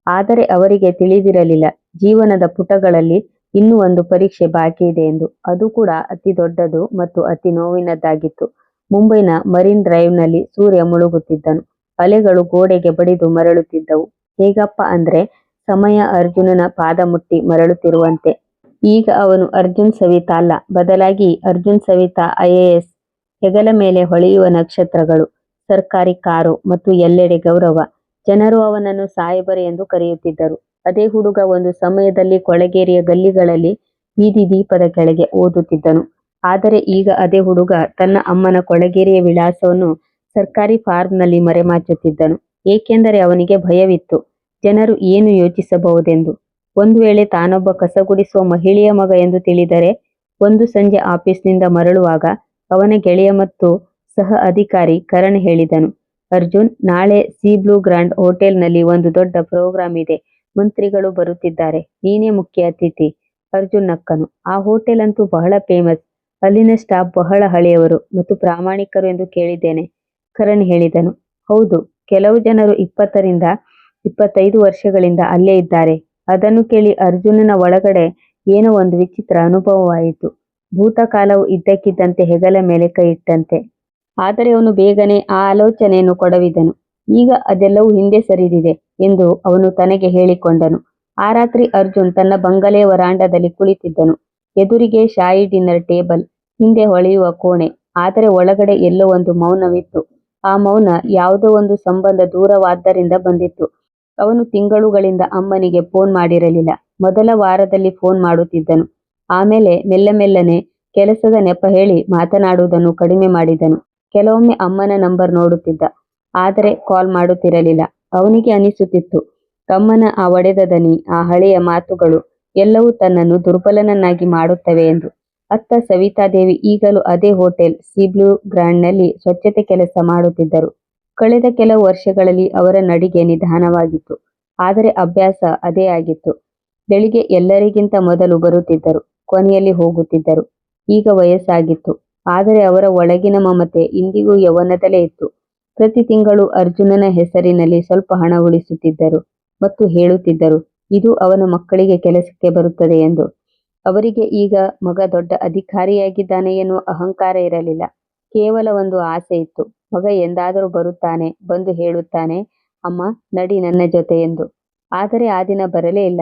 ಆದರೆ ಅವರಿಗೆ ತಿಳಿದಿರಲಿಲ್ಲ. ಜೀವನದ ಪುಟಗಳಲ್ಲಿ ಇನ್ನೂ ಒಂದು ಪರೀಕ್ಷೆ ಬಾಕಿ ಇದೆ ಎಂದು. ಅದು ಕೂಡ ಅತಿ ದೊಡ್ಡದು ಮತ್ತು ಅತಿ ನೋವಿನದ್ದಾಗಿತ್ತು. ಮುಂಬೈನ ಮರಿನ್ ಡ್ರೈವ್ನಲ್ಲಿ ಸೂರ್ಯ ಮುಳುಗುತ್ತಿದ್ದನು. ಅಲೆಗಳು ಗೋಡೆಗೆ ಬಡಿದು ಮರಳುತ್ತಿದ್ದವು. ಹೇಗಪ್ಪ ಅಂದ್ರೆ, ಸಮಯ ಅರ್ಜುನನ ಪಾದ ಮುಟ್ಟಿ ಮರಳುತ್ತಿರುವಂತೆ. ಈಗ ಅವನು ಅರ್ಜುನ್ ಸವಿತಾ ಅಲ್ಲ. ಬದಲಾಗಿ ಅರ್ಜುನ್ ಸವಿತಾ ಐಎಎಸ್ ಹೆಗಲ ಮೇಲೆ ಹೊಳೆಯುವ ನಕ್ಷತ್ರಗಳು. ಸರ್ಕಾರಿ ಕಾರು ಮತ್ತು ಎಲ್ಲೆಡೆ ಗೌರವ. ಜನರು ಅವನನ್ನು ಸಾಹೇಬರು ಎಂದು ಕರೆಯುತ್ತಿದ್ದರು. ಅದೇ ಹುಡುಗ ಒಂದು ಸಮಯದಲ್ಲಿ ಕೊಳಗೇರಿಯ ಗಲ್ಲಿಗಳಲ್ಲಿ ಬೀದಿ ದೀಪದ ಕೆಳಗೆ ಓದುತ್ತಿದ್ದನು. ಆದರೆ ಈಗ ಅದೇ ಹುಡುಗ ತನ್ನ ಅಮ್ಮನ ಕೊಳಗೇರಿಯ ವಿಳಾಸವನ್ನು ಸರ್ಕಾರಿ ಫಾರ್ಮ್ನಲ್ಲಿ ಮರೆಮಾಚುತ್ತಿದ್ದನು. ಏಕೆಂದರೆ ಅವನಿಗೆ ಭಯವಿತ್ತು. ಜನರು ಏನು ಯೋಚಿಸಬಹುದೆಂದು. ಒಂದು ವೇಳೆ ತಾನೊಬ್ಬ ಕಸಗುಡಿಸುವ ಮಹಿಳೆಯ ಮಗ ಎಂದು ತಿಳಿದರೆ, ಒಂದು ಸಂಜೆ ಆಫೀಸ್ನಿಂದ ಮರಳುವಾಗ ಅವನ ಗೆಳೆಯ ಮತ್ತು ಸಹ ಅಧಿಕಾರಿ ಕರಣ್ ಹೇಳಿದನು. ಅರ್ಜುನ್, ನಾಳೆ ಸಿ ಬ್ಲೂ ಗ್ರಾಂಡ್ ಹೋಟೆಲ್ನಲ್ಲಿ ಒಂದು ದೊಡ್ಡ ಪ್ರೋಗ್ರಾಂ ಇದೆ. ಮಂತ್ರಿಗಳು ಬರುತ್ತಿದ್ದಾರೆ. ನೀನೇ ಮುಖ್ಯ ಅತಿಥಿ. ಅರ್ಜುನ್ ನಕ್ಕನು. ಆ ಹೋಟೆಲ್ ಅಂತೂ ಬಹಳ ಫೇಮಸ್. ಅಲ್ಲಿನ ಸ್ಟಾಫ್ ಬಹಳ ಹಳೆಯವರು ಮತ್ತು ಪ್ರಾಮಾಣಿಕರು ಎಂದು ಕೇಳಿದ್ದೇನೆ, ಕರಣ್ ಹೇಳಿದನು. ಹೌದು, ಕೆಲವು ಜನರು ಇಪ್ಪತ್ತರಿಂದ ಇಪ್ಪತ್ತೈದು ವರ್ಷಗಳಿಂದ ಅಲ್ಲೇ ಇದ್ದಾರೆ. ಅದನ್ನು ಕೇಳಿ ಅರ್ಜುನನ ಒಳಗಡೆ ಏನೋ ಒಂದು ವಿಚಿತ್ರ ಅನುಭವವಾಯಿತು. ಭೂತಕಾಲವು ಇದ್ದಕ್ಕಿದ್ದಂತೆ ಹೆಗಲ ಮೇಲೆ ಕೈ ಇಟ್ಟಂತೆ. ಆದರೆ ಅವನು ಬೇಗನೆ ಆ ಆಲೋಚನೆಯನ್ನು ಕೊಡವಿದನು. ಈಗ ಅದೆಲ್ಲವೂ ಹಿಂದೆ ಸರಿದಿದೆ ಎಂದು ಅವನು ತನಗೆ ಹೇಳಿಕೊಂಡನು. ಆ ರಾತ್ರಿ ಅರ್ಜುನ್ ತನ್ನ ಬಂಗಲೆ ವರಾಂಡದಲ್ಲಿ ಕುಳಿತಿದ್ದನು. ಎದುರಿಗೆ ಶಾಯಿ ಡಿನ್ನರ್ ಟೇಬಲ್, ಹಿಂದೆ ಹೊಳೆಯುವ ಕೋಣೆ, ಆದರೆ ಒಳಗಡೆ ಎಲ್ಲೋ ಒಂದು ಮೌನವಿತ್ತು. ಆ ಮೌನ ಯಾವುದೋ ಒಂದು ಸಂಬಂಧ ದೂರವಾದ್ದರಿಂದ ಬಂದಿತ್ತು. ಅವನು ತಿಂಗಳುಗಳಿಂದ ಅಮ್ಮನಿಗೆ ಫೋನ್ ಮಾಡಿರಲಿಲ್ಲ. ಮೊದಲ ವಾರದಲ್ಲಿ ಫೋನ್ ಮಾಡುತ್ತಿದ್ದನು. ಆಮೇಲೆ ಮೆಲ್ಲ ಮೆಲ್ಲನೆ ಕೆಲಸದ ನೆಪ ಹೇಳಿ ಮಾತನಾಡುವುದನ್ನು ಕಡಿಮೆ ಮಾಡಿದನು. ಕೆಲವೊಮ್ಮೆ ಅಮ್ಮನ ನಂಬರ್ ನೋಡುತ್ತಿದ್ದ. ಆದರೆ ಕಾಲ್ ಮಾಡುತ್ತಿರಲಿಲ್ಲ. ಅವನಿಗೆ ಅನಿಸುತ್ತಿತ್ತು. ತಮ್ಮನ ಆ ಒಡೆದ ದನಿ, ಆ ಹಳೆಯ ಮಾತುಗಳು ಎಲ್ಲವೂ ತನ್ನನ್ನು ದುರ್ಬಲನನ್ನಾಗಿ ಮಾಡುತ್ತವೆ ಎಂದು. ಅತ್ತ ಸವಿತಾದೇವಿ ಈಗಲೂ ಅದೇ ಹೋಟೆಲ್ ಸಿಬ್ಲೂ ಗ್ರ್ಯಾಂಡ್ನಲ್ಲಿ ಸ್ವಚ್ಛತೆ ಕೆಲಸ ಮಾಡುತ್ತಿದ್ದರು. ಕಳೆದ ಕೆಲವು ವರ್ಷಗಳಲ್ಲಿ ಅವರ ನಡಿಗೆ ನಿಧಾನವಾಗಿತ್ತು. ಆದರೆ ಅಭ್ಯಾಸ ಅದೇ ಆಗಿತ್ತು. ಬೆಳಿಗ್ಗೆ ಎಲ್ಲರಿಗಿಂತ ಮೊದಲು ಬರುತ್ತಿದ್ದರು. ಕೊನೆಯಲ್ಲಿ ಹೋಗುತ್ತಿದ್ದರು. ಈಗ ವಯಸ್ಸಾಗಿತ್ತು. ಆದರೆ ಅವರ ಒಳಗಿನ ಮಮತೆ ಇಂದಿಗೂ ಯೌವನದಲ್ಲೇ ಇತ್ತು. ಪ್ರತಿ ತಿಂಗಳು ಅರ್ಜುನನ ಹೆಸರಿನಲ್ಲಿ ಸ್ವಲ್ಪ ಹಣ ಉಳಿಸುತ್ತಿದ್ದರು ಮತ್ತು ಹೇಳುತ್ತಿದ್ದರು, ಇದು ಅವನ ಮಕ್ಕಳಿಗೆ ಕೆಲಸಕ್ಕೆ ಬರುತ್ತದೆ ಎಂದು. ಅವರಿಗೆ ಈಗ ಮಗ ದೊಡ್ಡ ಅಧಿಕಾರಿಯಾಗಿದ್ದಾನೆ ಎನ್ನುವ ಅಹಂಕಾರ ಇರಲಿಲ್ಲ. ಕೇವಲ ಒಂದು ಆಸೆ ಇತ್ತು. ಮಗ ಎಂದಾದರೂ ಬರುತ್ತಾನೆ, ಬಂದು ಹೇಳುತ್ತಾನೆ, ಅಮ್ಮ, ನಡಿ ನನ್ನ ಜೊತೆ ಎಂದು. ಆದರೆ ಆ ದಿನ ಬರಲೇ ಇಲ್ಲ.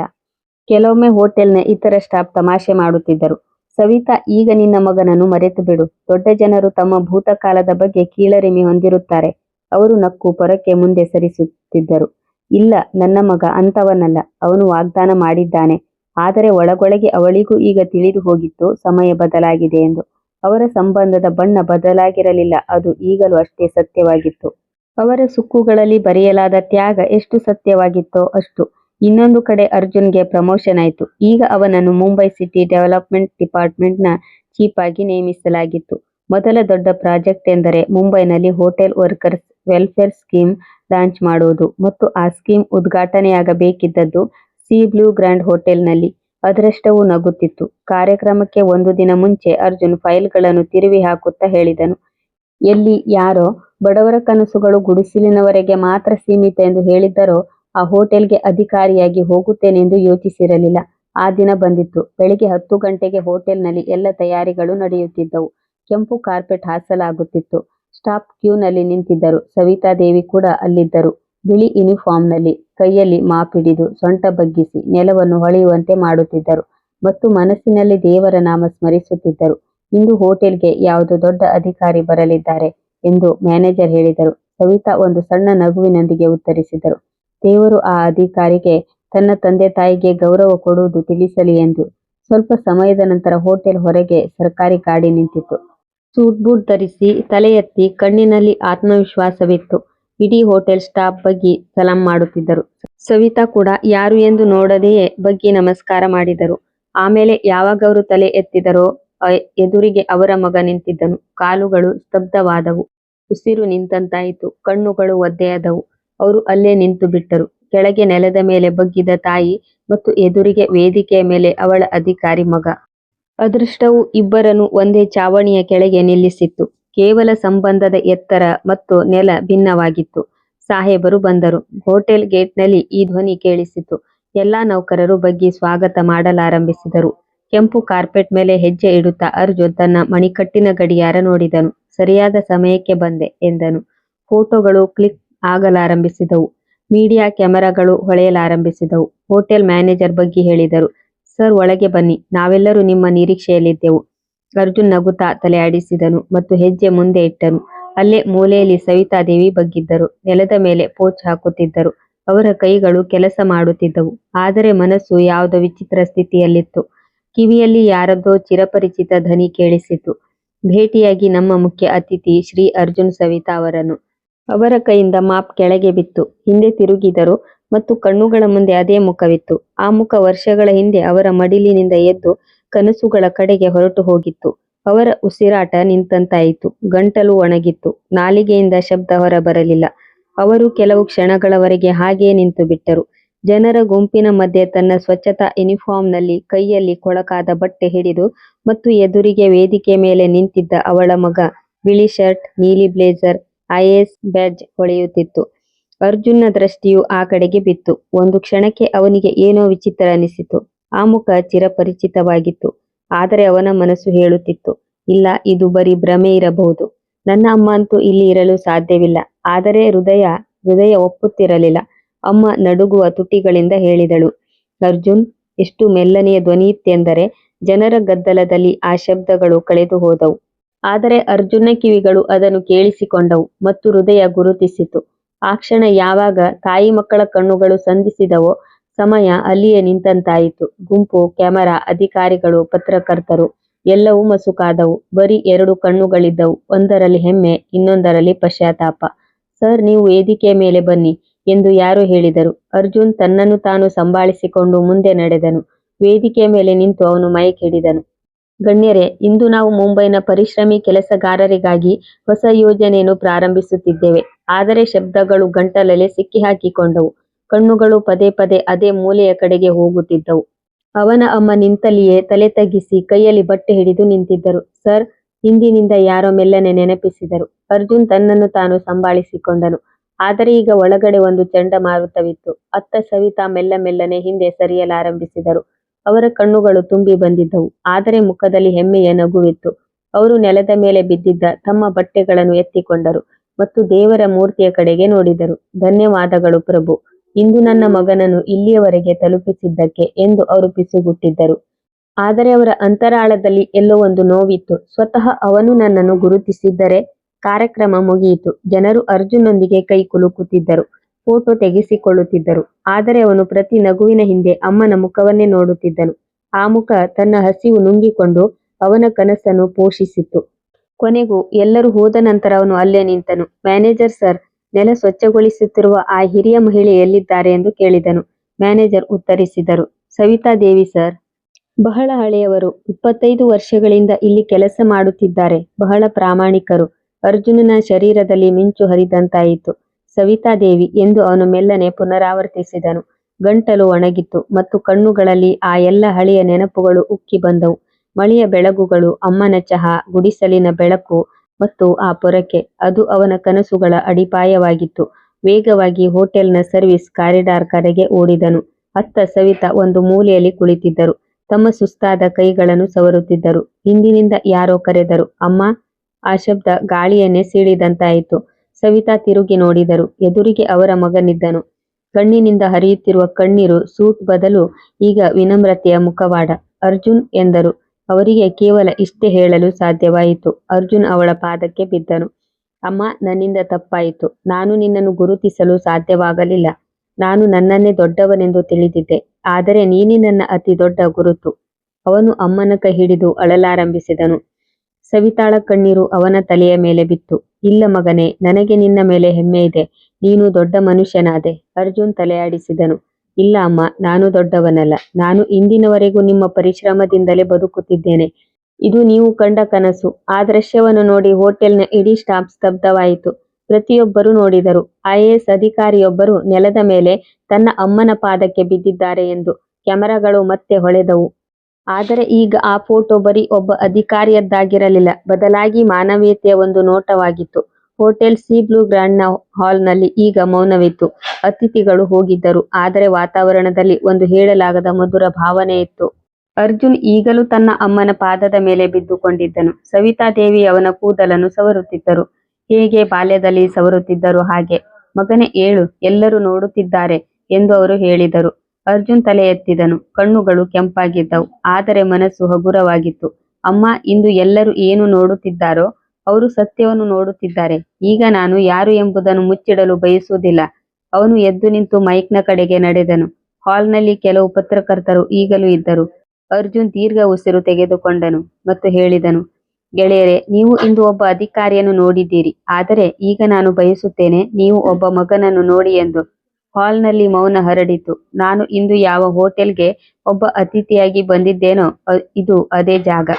ಕೆಲವೊಮ್ಮೆ ಹೋಟೆಲ್ನ ಇತರ ಸ್ಟಾಫ್ ತಮಾಷೆ ಮಾಡುತ್ತಿದ್ದರು. ಸವಿತಾ, ಈಗ ನಿನ್ನ ಮಗನನ್ನು ಮರೆತು ಬಿಡು ದೊಡ್ಡ ಜನರು ತಮ್ಮ ಭೂತಕಾಲದ ಬಗ್ಗೆ ಕೀಳರಿಮೆ ಹೊಂದಿರುತ್ತಾರೆ. ಅವರು ನಕ್ಕು ಪೊರಕ್ಕೆ ಮುಂದೆ ಸರಿಸುತ್ತಿದ್ದರು. ಇಲ್ಲ, ನನ್ನ ಮಗ ಅಂತವನಲ್ಲ. ಅವನು ವಾಗ್ದಾನ ಮಾಡಿದ್ದಾನೆ. ಆದರೆ ಒಳಗೊಳಗೆ ಅವಳಿಗೂ ಈಗ ತಿಳಿದು ಹೋಗಿತ್ತು. ಸಮಯ ಬದಲಾಗಿದೆ ಎಂದು. ಅವರ ಸಂಬಂಧದ ಬಣ್ಣ ಬದಲಾಗಿರಲಿಲ್ಲ. ಅದು ಈಗಲೂ ಅಷ್ಟೇ ಸತ್ಯವಾಗಿತ್ತು. ಅವರ ಸುಕ್ಕುಗಳಲ್ಲಿ ಬರೆಯಲಾದ ತ್ಯಾಗ ಎಷ್ಟು ಸತ್ಯವಾಗಿತ್ತೋ ಅಷ್ಟು ಇನ್ನೊಂದು ಕಡೆ ಅರ್ಜುನ್ಗೆ ಪ್ರಮೋಷನ್ ಆಯಿತು. ಈಗ ಅವನನ್ನು ಮುಂಬೈ ಸಿಟಿ ಡೆವಲಪ್ಮೆಂಟ್ ಡಿಪಾರ್ಟ್ಮೆಂಟ್ನ ಚೀಫ್ ಆಗಿ ನೇಮಿಸಲಾಗಿತ್ತು. ಮೊದಲ ದೊಡ್ಡ ಪ್ರಾಜೆಕ್ಟ್ ಎಂದರೆ ಮುಂಬೈನಲ್ಲಿ hotel workers welfare scheme launch ಮಾಡುವುದು. ಮತ್ತು ಆ ಸ್ಕೀಮ್ ಉದ್ಘಾಟನೆಯಾಗಬೇಕಿದ್ದದ್ದು ಸಿ ಬ್ಲೂ ಗ್ರ್ಯಾಂಡ್ ಹೋಟೆಲ್ನಲ್ಲಿ ಅದೃಷ್ಟವೂ ನಗುತ್ತಿತ್ತು. ಕಾರ್ಯಕ್ರಮಕ್ಕೆ ಒಂದು ದಿನ ಮುಂಚೆ ಅರ್ಜುನ್ ಫೈಲ್ಗಳನ್ನು ತಿರುವಿ ಹಾಕುತ್ತಾ ಹೇಳಿದನು. ಎಲ್ಲಿ ಯಾರೋ ಬಡವರ ಕನಸುಗಳು ಗುಡಿಸಿಲಿನವರೆಗೆ ಮಾತ್ರ ಸೀಮಿತ ಎಂದು ಹೇಳಿದ್ದರೋ ಆ ಹೋಟೆಲ್ಗೆ ಅಧಿಕಾರಿಯಾಗಿ ಹೋಗುತ್ತೇನೆಂದು ಯೋಚಿಸಿರಲಿಲ್ಲ. ಆ ದಿನ ಬಂದಿತ್ತು. ಬೆಳಿಗ್ಗೆ ಹತ್ತು ಗಂಟೆಗೆ ಹೋಟೆಲ್ನಲ್ಲಿ ಎಲ್ಲ ತಯಾರಿಗಳು ನಡೆಯುತ್ತಿದ್ದವು. ಕೆಂಪು ಕಾರ್ಪೆಟ್ ಹಾಸಲಾಗುತ್ತಿತ್ತು. ಸ್ಟಾಫ್ ಕ್ಯೂನಲ್ಲಿ ನಿಂತಿದ್ದರು. ಸವಿತಾದೇವಿ ಕೂಡ ಅಲ್ಲಿದ್ದರು. ಬಿಳಿ ಯೂನಿಫಾರ್ಮ್ನಲ್ಲಿ ಕೈಯಲ್ಲಿ ಮಾಪಿಡಿದು ಸೊಂಟ ಬಗ್ಗಿಸಿ ನೆಲವನ್ನು ಹೊಳೆಯುವಂತೆ ಮಾಡುತ್ತಿದ್ದರು. ಮತ್ತು ಮನಸ್ಸಿನಲ್ಲಿ ದೇವರ ನಾಮ ಸ್ಮರಿಸುತ್ತಿದ್ದರು. ಇಂದು ಹೋಟೆಲ್ಗೆ ಯಾವುದೋ ದೊಡ್ಡ ಅಧಿಕಾರಿ ಬರಲಿದ್ದಾರೆ ಎಂದು ಮ್ಯಾನೇಜರ್ ಹೇಳಿದರು. ಸವಿತಾ ಒಂದು ಸಣ್ಣ ನಗುವಿನೊಂದಿಗೆ ಉತ್ತರಿಸಿದರು. ದೇವರು ಆ ಅಧಿಕಾರಿಗೆ ತನ್ನ ತಂದೆ ತಾಯಿಗೆ ಗೌರವ ಕೊಡುವುದು ತಿಳಿಸಲಿ ಎಂದು. ಸ್ವಲ್ಪ ಸಮಯದ ನಂತರ ಹೋಟೆಲ್ ಹೊರಗೆ ಸರ್ಕಾರಿ ಗಾಡಿ ನಿಂತಿತ್ತು. ಸೂಟ್ ಬೂಟ್ ಧರಿಸಿ ತಲೆ ಎತ್ತಿ ಕಣ್ಣಿನಲ್ಲಿ ಆತ್ಮವಿಶ್ವಾಸವಿತ್ತು. ಇಡೀ ಹೋಟೆಲ್ ಸ್ಟಾಫ್ ಬಗ್ಗೆ ಸಲಾಂ ಮಾಡುತ್ತಿದ್ದರು. ಸವಿತಾ ಕೂಡ ಯಾರು ಎಂದು ನೋಡದೆಯೇ ಬಗ್ಗಿ ನಮಸ್ಕಾರ ಮಾಡಿದರು. ಆಮೇಲೆ ಯಾವಾಗ ಅವರು ತಲೆ ಎತ್ತಿದರೋ ಎದುರಿಗೆ ಅವರ ಮಗ ನಿಂತಿದ್ದನು. ಕಾಲುಗಳು ಸ್ತಬ್ಧವಾದವು. ಉಸಿರು ನಿಂತಂತಾಯಿತು. ಕಣ್ಣುಗಳು ಒದ್ದೆಯಾದವು. ಅವರು ಅಲ್ಲೇ ನಿಂತು ಬಿಟ್ಟರು. ಕೆಳಗೆ ನೆಲದ ಮೇಲೆ ಬಗ್ಗಿದ ತಾಯಿ ಮತ್ತು ಎದುರಿಗೆ ವೇದಿಕೆಯ ಮೇಲೆ ಅವಳ ಅಧಿಕಾರಿ ಮಗ. ಅದೃಷ್ಟವು ಇಬ್ಬರನ್ನು ಒಂದೇ ಚಾವಣಿಯ ಕೆಳಗೆ ನಿಲ್ಲಿಸಿತ್ತು. ಕೇವಲ ಸಂಬಂಧದ ಎತ್ತರ ಮತ್ತು ನೆಲ ಭಿನ್ನವಾಗಿತ್ತು. ಸಾಹೇಬರು ಬಂದರು. ಹೋಟೆಲ್ ಗೇಟ್ನಲ್ಲಿ ಈ ಧ್ವನಿ ಕೇಳಿಸಿತು. ಎಲ್ಲಾ ನೌಕರರು ಬಗ್ಗಿ ಸ್ವಾಗತ ಮಾಡಲಾರಂಭಿಸಿದರು. ಕೆಂಪು ಕಾರ್ಪೆಟ್ ಮೇಲೆ ಹೆಜ್ಜೆ ಇಡುತ್ತಾ ಅರ್ಜುನ್ ತನ್ನ ಮಣಿಕಟ್ಟಿನ ಗಡಿಯಾರ ನೋಡಿದನು. ಸರಿಯಾದ ಸಮಯಕ್ಕೆ ಬಂದೆ ಎಂದನು. ಫೋಟೋಗಳು ಕ್ಲಿಕ್ ಆಗಲಾರಂಭಿಸಿದವು. ಮೀಡಿಯಾ ಕ್ಯಾಮೆರಾಗಳು ಹೊಳೆಯಲಾರಂಭಿಸಿದವು. ಹೋಟೆಲ್ ಮ್ಯಾನೇಜರ್ ಬಗ್ಗೆ ಹೇಳಿದರು. ಸರ್, ಒಳಗೆ ಬನ್ನಿ. ನಾವೆಲ್ಲರೂ ನಿಮ್ಮ ನಿರೀಕ್ಷೆಯಲ್ಲಿದ್ದೆವು. ಅರ್ಜುನ್ ನಗುತ್ತಾ ತಲೆ ಆಡಿಸಿದನು ಮತ್ತು ಹೆಜ್ಜೆ ಮುಂದೆ ಇಟ್ಟನು. ಅಲ್ಲೇ ಮೂಲೆಯಲ್ಲಿ ಸವಿತಾದೇವಿ ಬಗ್ಗಿದ್ದರು. ನೆಲದ ಮೇಲೆ ಪೋಚ್ ಹಾಕುತ್ತಿದ್ದರು. ಅವರ ಕೈಗಳು ಕೆಲಸ ಮಾಡುತ್ತಿದ್ದವು. ಆದರೆ ಮನಸ್ಸು ಯಾವುದೋ ವಿಚಿತ್ರ ಸ್ಥಿತಿಯಲ್ಲಿತ್ತು. ಕಿವಿಯಲ್ಲಿ ಯಾರದ್ದೋ ಚಿರಪರಿಚಿತ ಧ್ವನಿ ಕೇಳಿಸಿತು. ಭೇಟಿಯಾಗಿ ನಮ್ಮ ಮುಖ್ಯ ಅತಿಥಿ ಶ್ರೀ ಅರ್ಜುನ್ ಸವಿತಾ ಅವರನ್ನು ಅವರ ಕೈಯಿಂದ ಮಾಪ್ ಕೆಳಗೆ ಬಿತ್ತು. ಹಿಂದೆ ತಿರುಗಿದರು ಮತ್ತು ಕಣ್ಣುಗಳ ಮುಂದೆ ಅದೇ ಮುಖವಿತ್ತು. ಆ ಮುಖ ವರ್ಷಗಳ ಹಿಂದೆ ಅವರ ಮಡಿಲಿನಿಂದ ಎದ್ದು ಕನಸುಗಳ ಕಡೆಗೆ ಹೊರಟು ಹೋಗಿತ್ತು. ಅವರ ಉಸಿರಾಟ ನಿಂತಂತಾಯಿತು. ಗಂಟಲು ಒಣಗಿತ್ತು. ನಾಲಿಗೆಯಿಂದ ಶಬ್ದ ಹೊರಬರಲಿಲ್ಲ. ಅವರು ಕೆಲವು ಕ್ಷಣಗಳವರೆಗೆ ಹಾಗೆಯೇ ನಿಂತು ಬಿಟ್ಟರು. ಜನರ ಗುಂಪಿನ ಮಧ್ಯೆ ತನ್ನ ಸ್ವಚ್ಛತಾ ಯೂನಿಫಾರ್ಮ್ನಲ್ಲಿ ಕೈಯಲ್ಲಿ ಕೊಳಕಾದ ಬಟ್ಟೆ ಹಿಡಿದು ಮತ್ತು ಎದುರಿಗೆ ವೇದಿಕೆ ಮೇಲೆ ನಿಂತಿದ್ದ ಅವಳ ಮಗ ಬಿಳಿ ಶರ್ಟ್, ನೀಲಿ ಬ್ಲೇಸರ್ ಐಎಎಸ್ ಬ್ಯಾಜ್ ಹೊಳೆಯುತ್ತಿತ್ತು. ಅರ್ಜುನ್ನ ದೃಷ್ಟಿಯು ಆ ಕಡೆಗೆ ಬಿತ್ತು. ಒಂದು ಕ್ಷಣಕ್ಕೆ ಅವನಿಗೆ ಏನೋ ವಿಚಿತ್ರ ಅನಿಸಿತು. ಆ ಮುಖ ಚಿರಪರಿಚಿತವಾಗಿತ್ತು. ಆದರೆ ಅವನ ಮನಸ್ಸು ಹೇಳುತ್ತಿತ್ತು. ಇಲ್ಲ, ಇದು ಬರೀ ಭ್ರಮೆ ಇರಬಹುದು. ನನ್ನ ಅಮ್ಮ ಅಂತೂ ಇಲ್ಲಿ ಇರಲು ಸಾಧ್ಯವಿಲ್ಲ. ಆದರೆ ಹೃದಯ ಹೃದಯ ಒಪ್ಪುತ್ತಿರಲಿಲ್ಲ. ಅಮ್ಮ ನಡುಗುವ ತುಟಿಗಳಿಂದ ಹೇಳಿದಳು, ಅರ್ಜುನ್, ಎಷ್ಟು ಮೆಲ್ಲನೆಯ ಧ್ವನಿಯಿತ್ತೆಂದರೆ ಜನರ ಗದ್ದಲದಲ್ಲಿ ಆ ಶಬ್ದಗಳು ಕಳೆದು ಹೋದವು ಆದರೆ ಅರ್ಜುನ ಕಿವಿಗಳು ಅದನ್ನು ಕೇಳಿಸಿಕೊಂಡವು ಮತ್ತು ಹೃದಯ ಗುರುತಿಸಿತು. ಆ ಕ್ಷಣ ಯಾವಾಗ ತಾಯಿ ಮಕ್ಕಳ ಕಣ್ಣುಗಳು ಸಂಧಿಸಿದವೋ ಸಮಯ ಅಲ್ಲಿಯೇ ನಿಂತಂತಾಯಿತು. ಗುಂಪು, ಕ್ಯಾಮರಾ, ಅಧಿಕಾರಿಗಳು, ಪತ್ರಕರ್ತರು ಎಲ್ಲವೂ ಮಸುಕಾದವು. ಬರೀ ಎರಡು ಕಣ್ಣುಗಳಿದ್ದವು. ಒಂದರಲ್ಲಿ ಹೆಮ್ಮೆ, ಇನ್ನೊಂದರಲ್ಲಿ ಪಶ್ಚಾತ್ತಾಪ. ಸರ್, ನೀವು ವೇದಿಕೆ ಮೇಲೆ ಬನ್ನಿ ಎಂದು ಯಾರು ಹೇಳಿದರು. ಅರ್ಜುನ್ ತನ್ನನ್ನು ತಾನು ಸಂಭಾಳಿಸಿಕೊಂಡು ಮುಂದೆ ನಡೆದನು. ವೇದಿಕೆ ಮೇಲೆ ನಿಂತು ಅವನು ಮೈಕ್ ಹಿಡಿದನು. ಗಣ್ಯರೇ, ಇಂದು ನಾವು ಮುಂಬೈನ ಪರಿಶ್ರಮಿ ಕೆಲಸಗಾರರಿಗಾಗಿ ಹೊಸ ಯೋಜನೆಯನ್ನು ಪ್ರಾರಂಭಿಸುತ್ತಿದ್ದೇವೆ. ಆದರೆ ಶಬ್ದಗಳು ಗಂಟಲಲ್ಲಿ ಸಿಕ್ಕಿಹಾಕಿಕೊಂಡವು. ಕಣ್ಣುಗಳು ಪದೇ ಪದೇ ಅದೇ ಮೂಲೆಯ ಕಡೆಗೆ ಹೋಗುತ್ತಿದ್ದವು. ಅವನ ಅಮ್ಮ ನಿಂತಲ್ಲಿಯೇ ತಲೆ ತಗ್ಗಿಸಿ ಕೈಯಲ್ಲಿ ಬಟ್ಟೆ ಹಿಡಿದು ನಿಂತಿದ್ದರು. ಸರ್, ಹಿಂದಿನಿಂದ ಯಾರೋ ಮೆಲ್ಲನೆ ನೆನಪಿಸಿದರು. ಅರ್ಜುನ್ ತನ್ನನ್ನು ತಾನು ಸಂಭಾಳಿಸಿಕೊಂಡನು. ಆದರೆ ಈಗ ಒಳಗಡೆ ಒಂದು ಚಂಡಮಾರುತವಿತ್ತು ಅತ್ತ ಸವಿತಾ ಮೆಲ್ಲ ಮೆಲ್ಲನೆ ಹಿಂದೆ ಸರಿಯಲಾರಂಭಿಸಿದರು. ಅವರ ಕಣ್ಣುಗಳು ತುಂಬಿ ಬಂದಿದ್ದವು. ಆದರೆ ಮುಖದಲ್ಲಿ ಹೆಮ್ಮೆಯ ನಗುವಿತ್ತು. ಅವರು ನೆಲದ ಮೇಲೆ ಬಿದ್ದಿದ್ದ ತಮ್ಮ ಬಟ್ಟೆಗಳನ್ನು ಎತ್ತಿಕೊಂಡರು ಮತ್ತು ದೇವರ ಮೂರ್ತಿಯ ಕಡೆಗೆ ನೋಡಿದರು. ಧನ್ಯವಾದಗಳು ಪ್ರಭು. ಇಂದು ನನ್ನ ಮಗನನ್ನು ಇಲ್ಲಿಯವರೆಗೆ ತಲುಪಿಸಿದ್ದಕ್ಕೆ ಎಂದು ಅವರು ಪಿಸುಗುಟ್ಟಿದ್ದರು. ಆದರೆ ಅವರ ಅಂತರಾಳದಲ್ಲಿ ಎಲ್ಲೋ ಒಂದು ನೋವಿತ್ತು. ಸ್ವತಃ ಅವನು ನನ್ನನ್ನು ಗುರುತಿಸಿದ್ದರೆ ಕಾರ್ಯಕ್ರಮ ಮುಗಿಯಿತು. ಜನರು ಅರ್ಜುನೊಂದಿಗೆ ಕೈ ಕುಲುಕುತ್ತಿದ್ದರು. ಫೋಟೋ ತೆಗೆಸಿಕೊಳ್ಳುತ್ತಿದ್ದರು. ಆದರೆ ಅವನು ಪ್ರತಿ ನಗುವಿನ ಹಿಂದೆ ಅಮ್ಮನ ಮುಖವನ್ನೇ ನೋಡುತ್ತಿದ್ದನು. ಆ ಮುಖ ತನ್ನ ಹಸಿವು ನುಂಗಿಕೊಂಡು ಅವನ ಕನಸನ್ನು ಪೋಷಿಸಿತ್ತು. ಕೊನೆಗೂ ಎಲ್ಲರೂ ಹೋದ ನಂತರ ಅವನು ಅಲ್ಲೇ ನಿಂತನು. ಮ್ಯಾನೇಜರ್, ಸರ್, ನೆಲ ಸ್ವಚ್ಛಗೊಳಿಸುತ್ತಿರುವ ಆ ಹಿರಿಯ ಮಹಿಳೆ ಎಲ್ಲಿದ್ದಾರೆ? ಎಂದು ಕೇಳಿದನು. ಮ್ಯಾನೇಜರ್ ಉತ್ತರಿಸಿದರು. ಸವಿತಾ ದೇವಿ, ಸರ್. ಬಹಳ ಹಳೆಯವರು. ಇಪ್ಪತ್ತೈದು ವರ್ಷಗಳಿಂದ ಇಲ್ಲಿ ಕೆಲಸ ಮಾಡುತ್ತಿದ್ದಾರೆ. ಬಹಳ ಪ್ರಾಮಾಣಿಕರು. ಅರ್ಜುನನ ಶರೀರದಲ್ಲಿ ಮಿಂಚು ಹರಿದಂತಾಯಿತು. ಸವಿತಾದೇವಿ ಎಂದು ಅವನು ಮೆಲ್ಲನೆ ಪುನರಾವರ್ತಿಸಿದನು. ಗಂಟಲು ಒಣಗಿತ್ತು ಮತ್ತು ಕಣ್ಣುಗಳಲ್ಲಿ ಆ ಎಲ್ಲ ಹಳೆಯ ನೆನಪುಗಳು ಉಕ್ಕಿ ಬಂದವು. ಮಳೆಯ ಬೆಳಗುಗಳು, ಅಮ್ಮನ ಚಹಾ, ಗುಡಿಸಲಿನ ಬೆಳಕು ಮತ್ತು ಆ ಪೊರಕೆ, ಅದು ಅವನ ಕನಸುಗಳ ಅಡಿಪಾಯವಾಗಿತ್ತು. ವೇಗವಾಗಿ ಹೋಟೆಲ್ನ ಸರ್ವಿಸ್ ಕಾರಿಡಾರ್ ಕಡೆಗೆ ಓಡಿದನು. ಅತ್ತ ಸವಿತಾ ಒಂದು ಮೂಲೆಯಲ್ಲಿ ಕುಳಿತಿದ್ದರು. ತಮ್ಮ ಸುಸ್ತಾದ ಕೈಗಳನ್ನು ಸವರುತ್ತಿದ್ದರು. ಹಿಂದಿನಿಂದ ಯಾರೋ ಕರೆದರು, ಅಮ್ಮ, ಆ ಶಬ್ದ ಗಾಳಿಯನ್ನೇ ಸೀಳಿದಂತಾಯಿತು. ಸವಿತಾ ತಿರುಗಿ ನೋಡಿದರು. ಎದುರಿಗೆ ಅವರ ಮಗನಿದ್ದನು. ಕಣ್ಣಿನಿಂದ ಹರಿಯುತ್ತಿರುವ ಕಣ್ಣೀರು ಸೂಟ್ ಬದಲು ಈಗ ವಿನಮ್ರತೆಯ ಮುಖವಾಡ. ಅರ್ಜುನ್ ಎಂದರು. ಅವರಿಗೆ ಕೇವಲ ಇಷ್ಟೇ ಹೇಳಲು ಸಾಧ್ಯವಾಯಿತು. ಅರ್ಜುನ್ ಅವಳ ಪಾದಕ್ಕೆ ಬಿದ್ದನು. ಅಮ್ಮ, ನನ್ನಿಂದ ತಪ್ಪಾಯಿತು. ನಾನು ನಿನ್ನನ್ನು ಗುರುತಿಸಲು ಸಾಧ್ಯವಾಗಲಿಲ್ಲ. ನಾನು ನನ್ನನ್ನೇ ದೊಡ್ಡವನೆಂದು ತಿಳಿದಿದ್ದೆ. ಆದರೆ ನೀನೇ ನನ್ನ ಅತಿ ದೊಡ್ಡ ಗುರುತು. ಅವನು ಅಮ್ಮನ ಕೈ ಹಿಡಿದು ಅಳಲಾರಂಭಿಸಿದನು. ಸವಿತಾಳ ಕಣ್ಣೀರು ಅವನ ತಲೆಯ ಮೇಲೆ ಬಿತ್ತು. ಇಲ್ಲ ಮಗನೇ, ನನಗೆ ನಿನ್ನ ಮೇಲೆ ಹೆಮ್ಮೆ ಇದೆ. ನೀನು ದೊಡ್ಡ ಮನುಷ್ಯನಾದೆ. ಅರ್ಜುನ್ ತಲೆಯಾಡಿಸಿದನು. ಇಲ್ಲ ಅಮ್ಮ, ನಾನು ದೊಡ್ಡವನಲ್ಲ. ನಾನು ಇಂದಿನವರೆಗೂ ನಿಮ್ಮ ಪರಿಶ್ರಮದಿಂದಲೇ ಬದುಕುತ್ತಿದ್ದೇನೆ. ಇದು ನೀವು ಕಂಡ ಕನಸು. ಆ ದೃಶ್ಯವನ್ನು ನೋಡಿ ಹೋಟೆಲ್ನ ಇಡೀ ಸ್ಟಾಫ್ ಸ್ತಬ್ಧವಾಯಿತು. ಪ್ರತಿಯೊಬ್ಬರು ನೋಡಿದರು. ಐಎಎಸ್ ಅಧಿಕಾರಿಯೊಬ್ಬರು ನೆಲದ ಮೇಲೆ ತನ್ನ ಅಮ್ಮನ ಪಾದಕ್ಕೆ ಬಿದ್ದಿದ್ದಾರೆ ಎಂದು. ಕ್ಯಾಮೆರಾಗಳು ಮತ್ತೆ ಹೊಳೆದವು. ಆದರೆ ಈಗ ಆ ಫೋಟೋ ಬರೀ ಒಬ್ಬ ಅಧಿಕಾರಿಯದ್ದಾಗಿರಲಿಲ್ಲ. ಬದಲಾಗಿ ಮಾನವೀಯತೆಯ ಒಂದು ನೋಟವಾಗಿತ್ತು. ಹೋಟೆಲ್ ಸಿ ಬ್ಲೂ ಗ್ರ್ಯಾಂಡ್ನ ಹಾಲ್ನಲ್ಲಿ ಈಗ ಮೌನವಿತ್ತು. ಅತಿಥಿಗಳು ಹೋಗಿದ್ದರು. ಆದರೆ ವಾತಾವರಣದಲ್ಲಿ ಒಂದು ಹೇಳಲಾಗದ ಮಧುರ ಭಾವನೆ ಇತ್ತು. ಅರ್ಜುನ್ ಈಗಲೂ ತನ್ನ ಅಮ್ಮನ ಪಾದದ ಮೇಲೆ ಬಿದ್ದುಕೊಂಡಿದ್ದನು. ಸವಿತಾದೇವಿ ಅವನ ಕೂದಲನ್ನು ಸವರುತ್ತಿದ್ದರು. ಹೇಗೆ ಬಾಲ್ಯದಲ್ಲಿ ಸವರುತ್ತಿದ್ದರು ಹಾಗೆ. ಮಗನೇ ಏಳು, ಎಲ್ಲರೂ ನೋಡುತ್ತಿದ್ದಾರೆ ಎಂದು ಅವರು ಹೇಳಿದರು. ಅರ್ಜುನ್ ತಲೆ ಎತ್ತಿದನು. ಕಣ್ಣುಗಳು ಕೆಂಪಾಗಿದ್ದವು. ಆದರೆ ಮನಸ್ಸು ಹಗುರವಾಗಿತ್ತು. ಅಮ್ಮ, ಇಂದು ಎಲ್ಲರೂ ಏನು ನೋಡುತ್ತಿದ್ದಾರೋ ಅವರು ಸತ್ಯವನ್ನು ನೋಡುತ್ತಿದ್ದಾರೆ. ಈಗ ನಾನು ಯಾರು ಎಂಬುದನ್ನು ಮುಚ್ಚಿಡಲು ಬಯಸುವುದಿಲ್ಲ. ಅವನು ಎದ್ದು ನಿಂತು ಮೈಕ್ನ ಕಡೆಗೆ ನಡೆದನು. ಹಾಲ್ನಲ್ಲಿ ಕೆಲವು ಪತ್ರಕರ್ತರು ಈಗಲೂ ಇದ್ದರು. ಅರ್ಜುನ್ ದೀರ್ಘ ಉಸಿರು ತೆಗೆದುಕೊಂಡನು ಮತ್ತು ಹೇಳಿದನು, ಗೆಳೆಯರೆ, ನೀವು ಇಂದು ಒಬ್ಬ ಅಧಿಕಾರಿಯನ್ನು ನೋಡಿದ್ದೀರಿ. ಆದರೆ ಈಗ ನಾನು ಬಯಸುತ್ತೇನೆ ನೀವು ಒಬ್ಬ ಮಗನನ್ನು ನೋಡಿ ಎಂದು. ಹಾಲ್ನಲ್ಲಿ ಮೌನ ಹರಡಿತು. ನಾನು ಇಂದು ಯಾವ ಹೋಟೆಲ್ಗೆ ಒಬ್ಬ ಅತಿಥಿಯಾಗಿ ಬಂದಿದ್ದೇನೋ ಇದು ಅದೇ ಜಾಗ.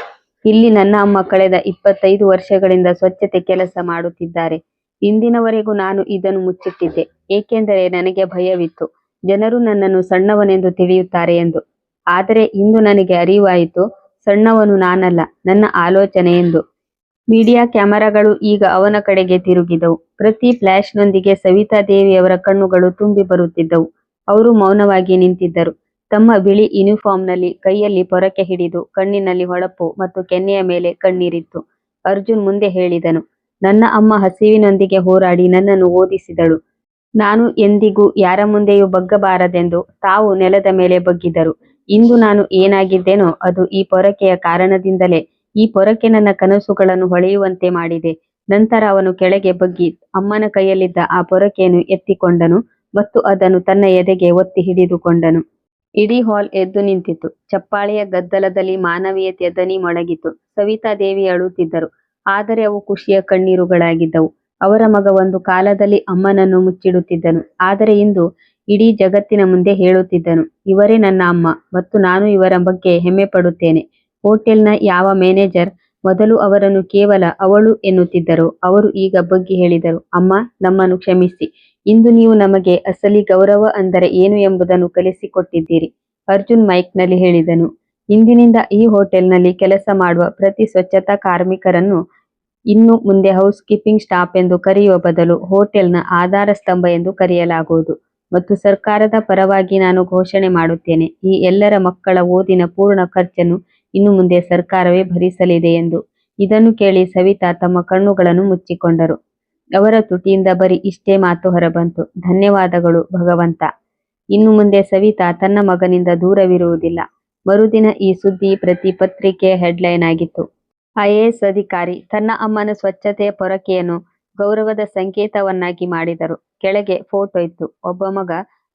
ಇಲ್ಲಿ ನನ್ನ ಅಮ್ಮ ಕಳೆದ ಇಪ್ಪತ್ತೈದು ವರ್ಷಗಳಿಂದ ಸ್ವಚ್ಛತೆ ಕೆಲಸ ಮಾಡುತ್ತಿದ್ದಾರೆ. ಇಂದಿನವರೆಗೂ ನಾನು ಇದನ್ನು ಮುಚ್ಚಿಟ್ಟಿದ್ದೆ. ಏಕೆಂದರೆ ನನಗೆ ಭಯವಿತ್ತು. ಜನರು ನನ್ನನ್ನು ಸಣ್ಣವನೆಂದು ತಿಳಿಯುತ್ತಾರೆ ಎಂದು. ಆದರೆ ಇಂದು ನನಗೆ ಅರಿವಾಯಿತು. ಸಣ್ಣವನು ನಾನಲ್ಲ, ನನ್ನ ಆಲೋಚನೆ ಎಂದು. ಮೀಡಿಯಾ ಕ್ಯಾಮೆರಾಗಳು ಈಗ ಅವನ ಕಡೆಗೆ ತಿರುಗಿದವು. ಪ್ರತಿ ಫ್ಲಾಶ್ನೊಂದಿಗೆ ಸವಿತಾದೇವಿಯವರ ಕಣ್ಣುಗಳು ತುಂಬಿ ಬರುತ್ತಿದ್ದವು. ಅವರು ಮೌನವಾಗಿ ನಿಂತಿದ್ದರು. ತಮ್ಮ ಬಿಳಿ ಯೂನಿಫಾರ್ಮ್ನಲ್ಲಿ ಕೈಯಲ್ಲಿ ಪೊರಕೆ ಹಿಡಿದು ಕಣ್ಣಿನಲ್ಲಿ ಹೊಳಪು ಮತ್ತು ಕೆನ್ನೆಯ ಮೇಲೆ ಕಣ್ಣೀರಿತ್ತು. ಅರ್ಜುನ್ ಮುಂದೆ ಹೇಳಿದನು, ನನ್ನ ಅಮ್ಮ ಹಸಿವಿನೊಂದಿಗೆ ಹೋರಾಡಿ ನನ್ನನ್ನು ಓದಿಸಿದಳು. ನಾನು ಎಂದಿಗೂ ಯಾರ ಮುಂದೆಯೂ ಬಗ್ಗಬಾರದೆಂದು ತಾವು ನೆಲದ ಮೇಲೆ ಬಗ್ಗಿದರು. ಇಂದು ನಾನು ಏನಾಗಿದ್ದೇನೋ ಅದು ಈ ಪೊರಕೆಯ ಕಾರಣದಿಂದಲೇ ಈ ಪೊರಕೆ ನನ್ನ ಕನಸುಗಳನ್ನು ಹೊಳೆಯುವಂತೆ ಮಾಡಿದೆ. ನಂತರ ಅವನು ಕೆಳಗೆ ಬಗ್ಗಿ ಅಮ್ಮನ ಕೈಯಲ್ಲಿದ್ದ ಆ ಪೊರಕೆಯನ್ನು ಎತ್ತಿಕೊಂಡನು ಮತ್ತು ಅದನ್ನು ತನ್ನ ಎದೆಗೆ ಒತ್ತಿ ಹಿಡಿದುಕೊಂಡನು. ಇಡೀ ಹಾಲ್ ಎದ್ದು ನಿಂತಿತು ಚಪ್ಪಾಳೆಯ ಗದ್ದಲದಲ್ಲಿ ಮಾನವೀಯತೆಯ ದನಿ ಮೊಳಗಿತು. ಸವಿತಾ ದೇವಿ ಅಳುತ್ತಿದ್ದರು. ಆದರೆ ಅವು ಖುಷಿಯ ಕಣ್ಣೀರುಗಳಾಗಿದ್ದವು. ಅವರ ಮಗ ಒಂದು ಕಾಲದಲ್ಲಿ ಅಮ್ಮನನ್ನು ಮುಚ್ಚಿಡುತ್ತಿದ್ದನು. ಆದರೆ ಇಂದು ಇಡೀ ಜಗತ್ತಿನ ಮುಂದೆ ಹೇಳುತ್ತಿದ್ದನು, ಇವರೇ ನನ್ನ ಅಮ್ಮ ಮತ್ತು ನಾನು ಇವರ ಬಗ್ಗೆ ಹೆಮ್ಮೆ ಪಡುತ್ತೇನೆ. ಹೋಟೆಲ್ನ ಯಾವ ಮ್ಯಾನೇಜರ್ ಮೊದಲು ಅವರನ್ನು ಕೇವಲ ಅವಳು ಎನ್ನುತ್ತಿದ್ದರು, ಅವರು ಈಗ ಬಗ್ಗಿ ಹೇಳಿದರು, ಅಮ್ಮ, ನಮ್ಮನ್ನು ಕ್ಷಮಿಸಿ, ಇಂದು ನೀವು ನಮಗೆ ಅಸಲಿ ಗೌರವ ಅಂದರೆ ಏನು ಎಂಬುದನ್ನು ಕಲಿಸಿಕೊಟ್ಟಿದ್ದೀರಿ, ಅರ್ಜುನ್ ಮೈಕ್ನಲ್ಲಿ ಹೇಳಿದನು. ಇಂದಿನಿಂದ ಈ ಹೋಟೆಲ್ನಲ್ಲಿ ಕೆಲಸ ಮಾಡುವ ಪ್ರತಿ ಸ್ವಚ್ಛತಾ ಕಾರ್ಮಿಕರನ್ನು ಇನ್ನು ಮುಂದೆ ಹೌಸ್ ಕೀಪಿಂಗ್ ಸ್ಟಾಫ್ ಎಂದು ಕರೆಯುವ ಬದಲು ಹೋಟೆಲ್ನ ಆಧಾರ ಸ್ತಂಭ ಎಂದು ಕರೆಯಲಾಗುವುದು ಮತ್ತು ಸರ್ಕಾರದ ಪರವಾಗಿ ನಾನು ಘೋಷಣೆ ಮಾಡುತ್ತೇನೆ, ಈ ಎಲ್ಲರ ಮಕ್ಕಳ ಓದಿನ ಪೂರ್ಣ ಖರ್ಚನ್ನು ಇನ್ನು ಮುಂದೆ ಸರ್ಕಾರವೇ ಭರಿಸಲಿದೆ ಎಂದು. ಇದನ್ನು ಕೇಳಿ ಸವಿತಾ ತಮ್ಮ ಕಣ್ಣುಗಳನ್ನು ಮುಚ್ಚಿಕೊಂಡರು. ಅವರ ತುಟಿಯಿಂದ ಬರೀ ಇಷ್ಟೇ ಮಾತು ಹೊರಬಂತು. ಧನ್ಯವಾದಗಳು, ಭಗವಂತ. ಇನ್ನು ಮುಂದೆ ಸವಿತಾ ತನ್ನ ಮಗನಿಂದ ದೂರವಿರುವುದಿಲ್ಲ. ಮರುದಿನ ಈ ಸುದ್ದಿ ಪ್ರತಿ ಪತ್ರಿಕೆ ಹೆಡ್ಲೈನ್ ಆಗಿತ್ತು. ಐಎಎಸ್ ಅಧಿಕಾರಿ ತನ್ನ ಅಮ್ಮನ ಸ್ವಚ್ಛತೆಯ ಪೊರಕೆಯನ್ನು ಗೌರವದ ಸಂಕೇತವನ್ನಾಗಿ ಮಾಡಿದರು. ಕೆಳಗೆ ಫೋಟೋ ಇತ್ತು. ಒಬ್ಬ ಮಗ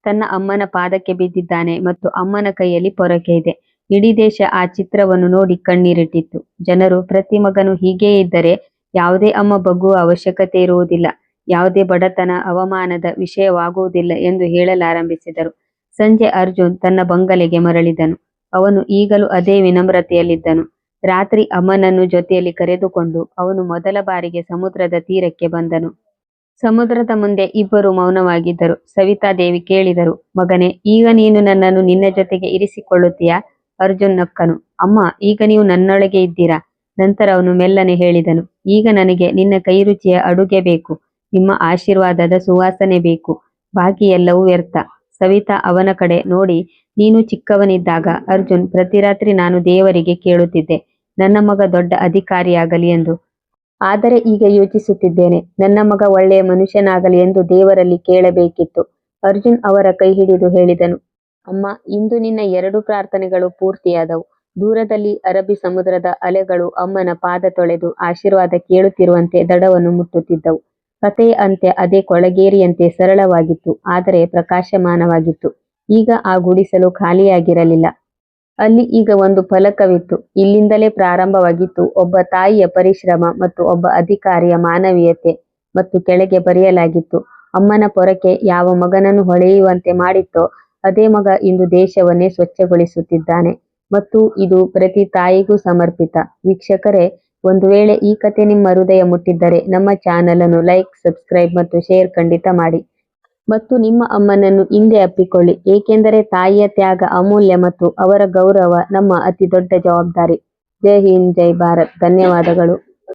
ತನ್ನ ಅಮ್ಮನ ಪಾದಕ್ಕೆ ಬಿದ್ದಿದ್ದಾನೆ ಮತ್ತು ಅಮ್ಮನ ಕೈಯಲ್ಲಿ ಪೊರಕೆ ಇದೆ. ಇಡೀ ದೇಶ ಆ ಚಿತ್ರವನ್ನು ನೋಡಿ ಕಣ್ಣೀರಿಟ್ಟಿತ್ತು. ಜನರು ಪ್ರತಿ ಮಗನು ಹೀಗೇ ಇದ್ದರೆ ಯಾವುದೇ ಅಮ್ಮ ಬಗ್ಗುವ ಅವಶ್ಯಕತೆ ಇರುವುದಿಲ್ಲ. ಯಾವುದೇ ಬಡತನ, ಅವಮಾನದ ವಿಷಯವಾಗುವುದಿಲ್ಲ ಎಂದು ಹೇಳಲಾರಂಭಿಸಿದರು. ಸಂಜೆ ಅರ್ಜುನ್ ತನ್ನ ಬಂಗಲೆಗೆ ಮರಳಿದನು. ಅವನು ಈಗಲೂ ಅದೇ ವಿನಮ್ರತೆಯಲ್ಲಿದ್ದನು. ರಾತ್ರಿ ಅಮ್ಮನನ್ನು ಜೊತೆಯಲ್ಲಿ ಕರೆದುಕೊಂಡು ಅವನು ಮೊದಲ ಬಾರಿಗೆ ಸಮುದ್ರದ ತೀರಕ್ಕೆ ಬಂದನು. ಸಮುದ್ರದ ಮುಂದೆ ಇಬ್ಬರು ಮೌನವಾಗಿದ್ದರು. ಸವಿತಾದೇವಿ ಕೇಳಿದರು, ಮಗನೇ, ಈಗ ನೀನು ನನ್ನನ್ನು ನಿನ್ನ ಜೊತೆಗೆ ಇರಿಸಿಕೊಳ್ಳುತ್ತೀಯಾ? ಅರ್ಜುನ್ ನಕ್ಕನು ಅಮ್ಮ, ಈಗ ನೀವು ನನ್ನೊಳಗೆ ಇದ್ದೀರಾ? ನಂತರ ಅವನು ಮೆಲ್ಲನೆ ಹೇಳಿದನು, ಈಗ ನನಗೆ ನಿನ್ನ ಕೈರುಚಿಯ ಅಡುಗೆ ಬೇಕು, ನಿಮ್ಮ ಆಶೀರ್ವಾದದ ಸುವಾಸನೆ ಬೇಕು, ಬಾಕಿ ಎಲ್ಲವೂ ವ್ಯರ್ಥ. ಸವಿತಾ ಅವನ ಕಡೆ ನೋಡಿ, ನೀನು ಚಿಕ್ಕವನಿದ್ದಾಗ ಅರ್ಜುನ್ ಪ್ರತಿ ರಾತ್ರಿ ನಾನು ದೇವರಿಗೆ ಕೇಳುತ್ತಿದ್ದೆ, ನನ್ನ ಮಗ ದೊಡ್ಡ ಅಧಿಕಾರಿಯಾಗಲಿ ಎಂದು. ಆದರೆ ಈಗ ಯೋಚಿಸುತ್ತಿದ್ದೇನೆ, ನನ್ನ ಮಗ ಒಳ್ಳೆಯ ಮನುಷ್ಯನಾಗಲಿ ಎಂದು ದೇವರಲ್ಲಿ ಕೇಳಬೇಕಿತ್ತು. ಅರ್ಜುನ್ ಅವರ ಕೈ ಹಿಡಿದು ಹೇಳಿದನು ಅಮ್ಮ, ಇಂದು ನಿನ್ನ ಎರಡು ಪ್ರಾರ್ಥನೆಗಳು ಪೂರ್ತಿಯಾದವು. ದೂರದಲ್ಲಿ ಅರಬ್ಬಿ ಸಮುದ್ರದ ಅಲೆಗಳು ಅಮ್ಮನ ಪಾದ ತೊಳೆದು ಆಶೀರ್ವಾದ ಕೇಳುತ್ತಿರುವಂತೆ ದಡವನ್ನು ಮುಟ್ಟುತ್ತಿದ್ದವು. ಕಥೆಯ ಅಂತೆ ಅದೇ ಕೊಳಗೇರಿಯಂತೆ ಸರಳವಾಗಿತ್ತು, ಆದರೆ ಪ್ರಕಾಶಮಾನವಾಗಿತ್ತು. ಈಗ ಆ ಗುಡಿಸಲು ಖಾಲಿಯಾಗಿರಲಿಲ್ಲ. ಅಲ್ಲಿ ಈಗ ಒಂದು ಫಲಕವಿತ್ತು. ಇಲ್ಲಿಂದಲೇ ಪ್ರಾರಂಭವಾಗಿತ್ತು. ಒಬ್ಬ ತಾಯಿಯ ಪರಿಶ್ರಮ ಮತ್ತು ಒಬ್ಬ ಅಧಿಕಾರಿಯ ಮಾನವೀಯತೆ ಮತ್ತು ಕೆಳಗೆ ಬರೆಯಲಾಗಿತ್ತು. ಅಮ್ಮನ ಪೊರಕೆ ಯಾವ ಮಗನನ್ನು ಹೊಳೆಯುವಂತೆ ಮಾಡಿತ್ತೋ ಅದೇ ಮಗ ಇಂದು ದೇಶವನ್ನೇ ಸ್ವಚ್ಛಗೊಳಿಸುತ್ತಿದ್ದಾನೆ. ಮತ್ತು ಇದು ಪ್ರತಿ ತಾಯಿಗೂ ಸಮರ್ಪಿತ. ವೀಕ್ಷಕರೇ, ಒಂದು ವೇಳೆ ಈ ಕತೆ ನಿಮ್ಮ ಹೃದಯ ಮುಟ್ಟಿದ್ದರೆ ನಮ್ಮ ಚಾನೆಲ್ ಅನ್ನು ಲೈಕ್, ಸಬ್ಸ್ಕ್ರೈಬ್ ಮತ್ತು ಶೇರ್ ಖಂಡಿತ ಮಾಡಿ. ಮತ್ತು ನಿಮ್ಮ ಅಮ್ಮನನ್ನು ಹಿಂದೆ ಅಪ್ಪಿಕೊಳ್ಳಿ. ಏಕೆಂದರೆ ತಾಯಿಯ ತ್ಯಾಗ ಅಮೂಲ್ಯ ಮತ್ತು ಅವರ ಗೌರವ ನಮ್ಮ ಅತಿ ದೊಡ್ಡ ಜವಾಬ್ದಾರಿ. ಜೈ ಹಿಂದ್, ಜೈ ಭಾರತ್. ಧನ್ಯವಾದಗಳು.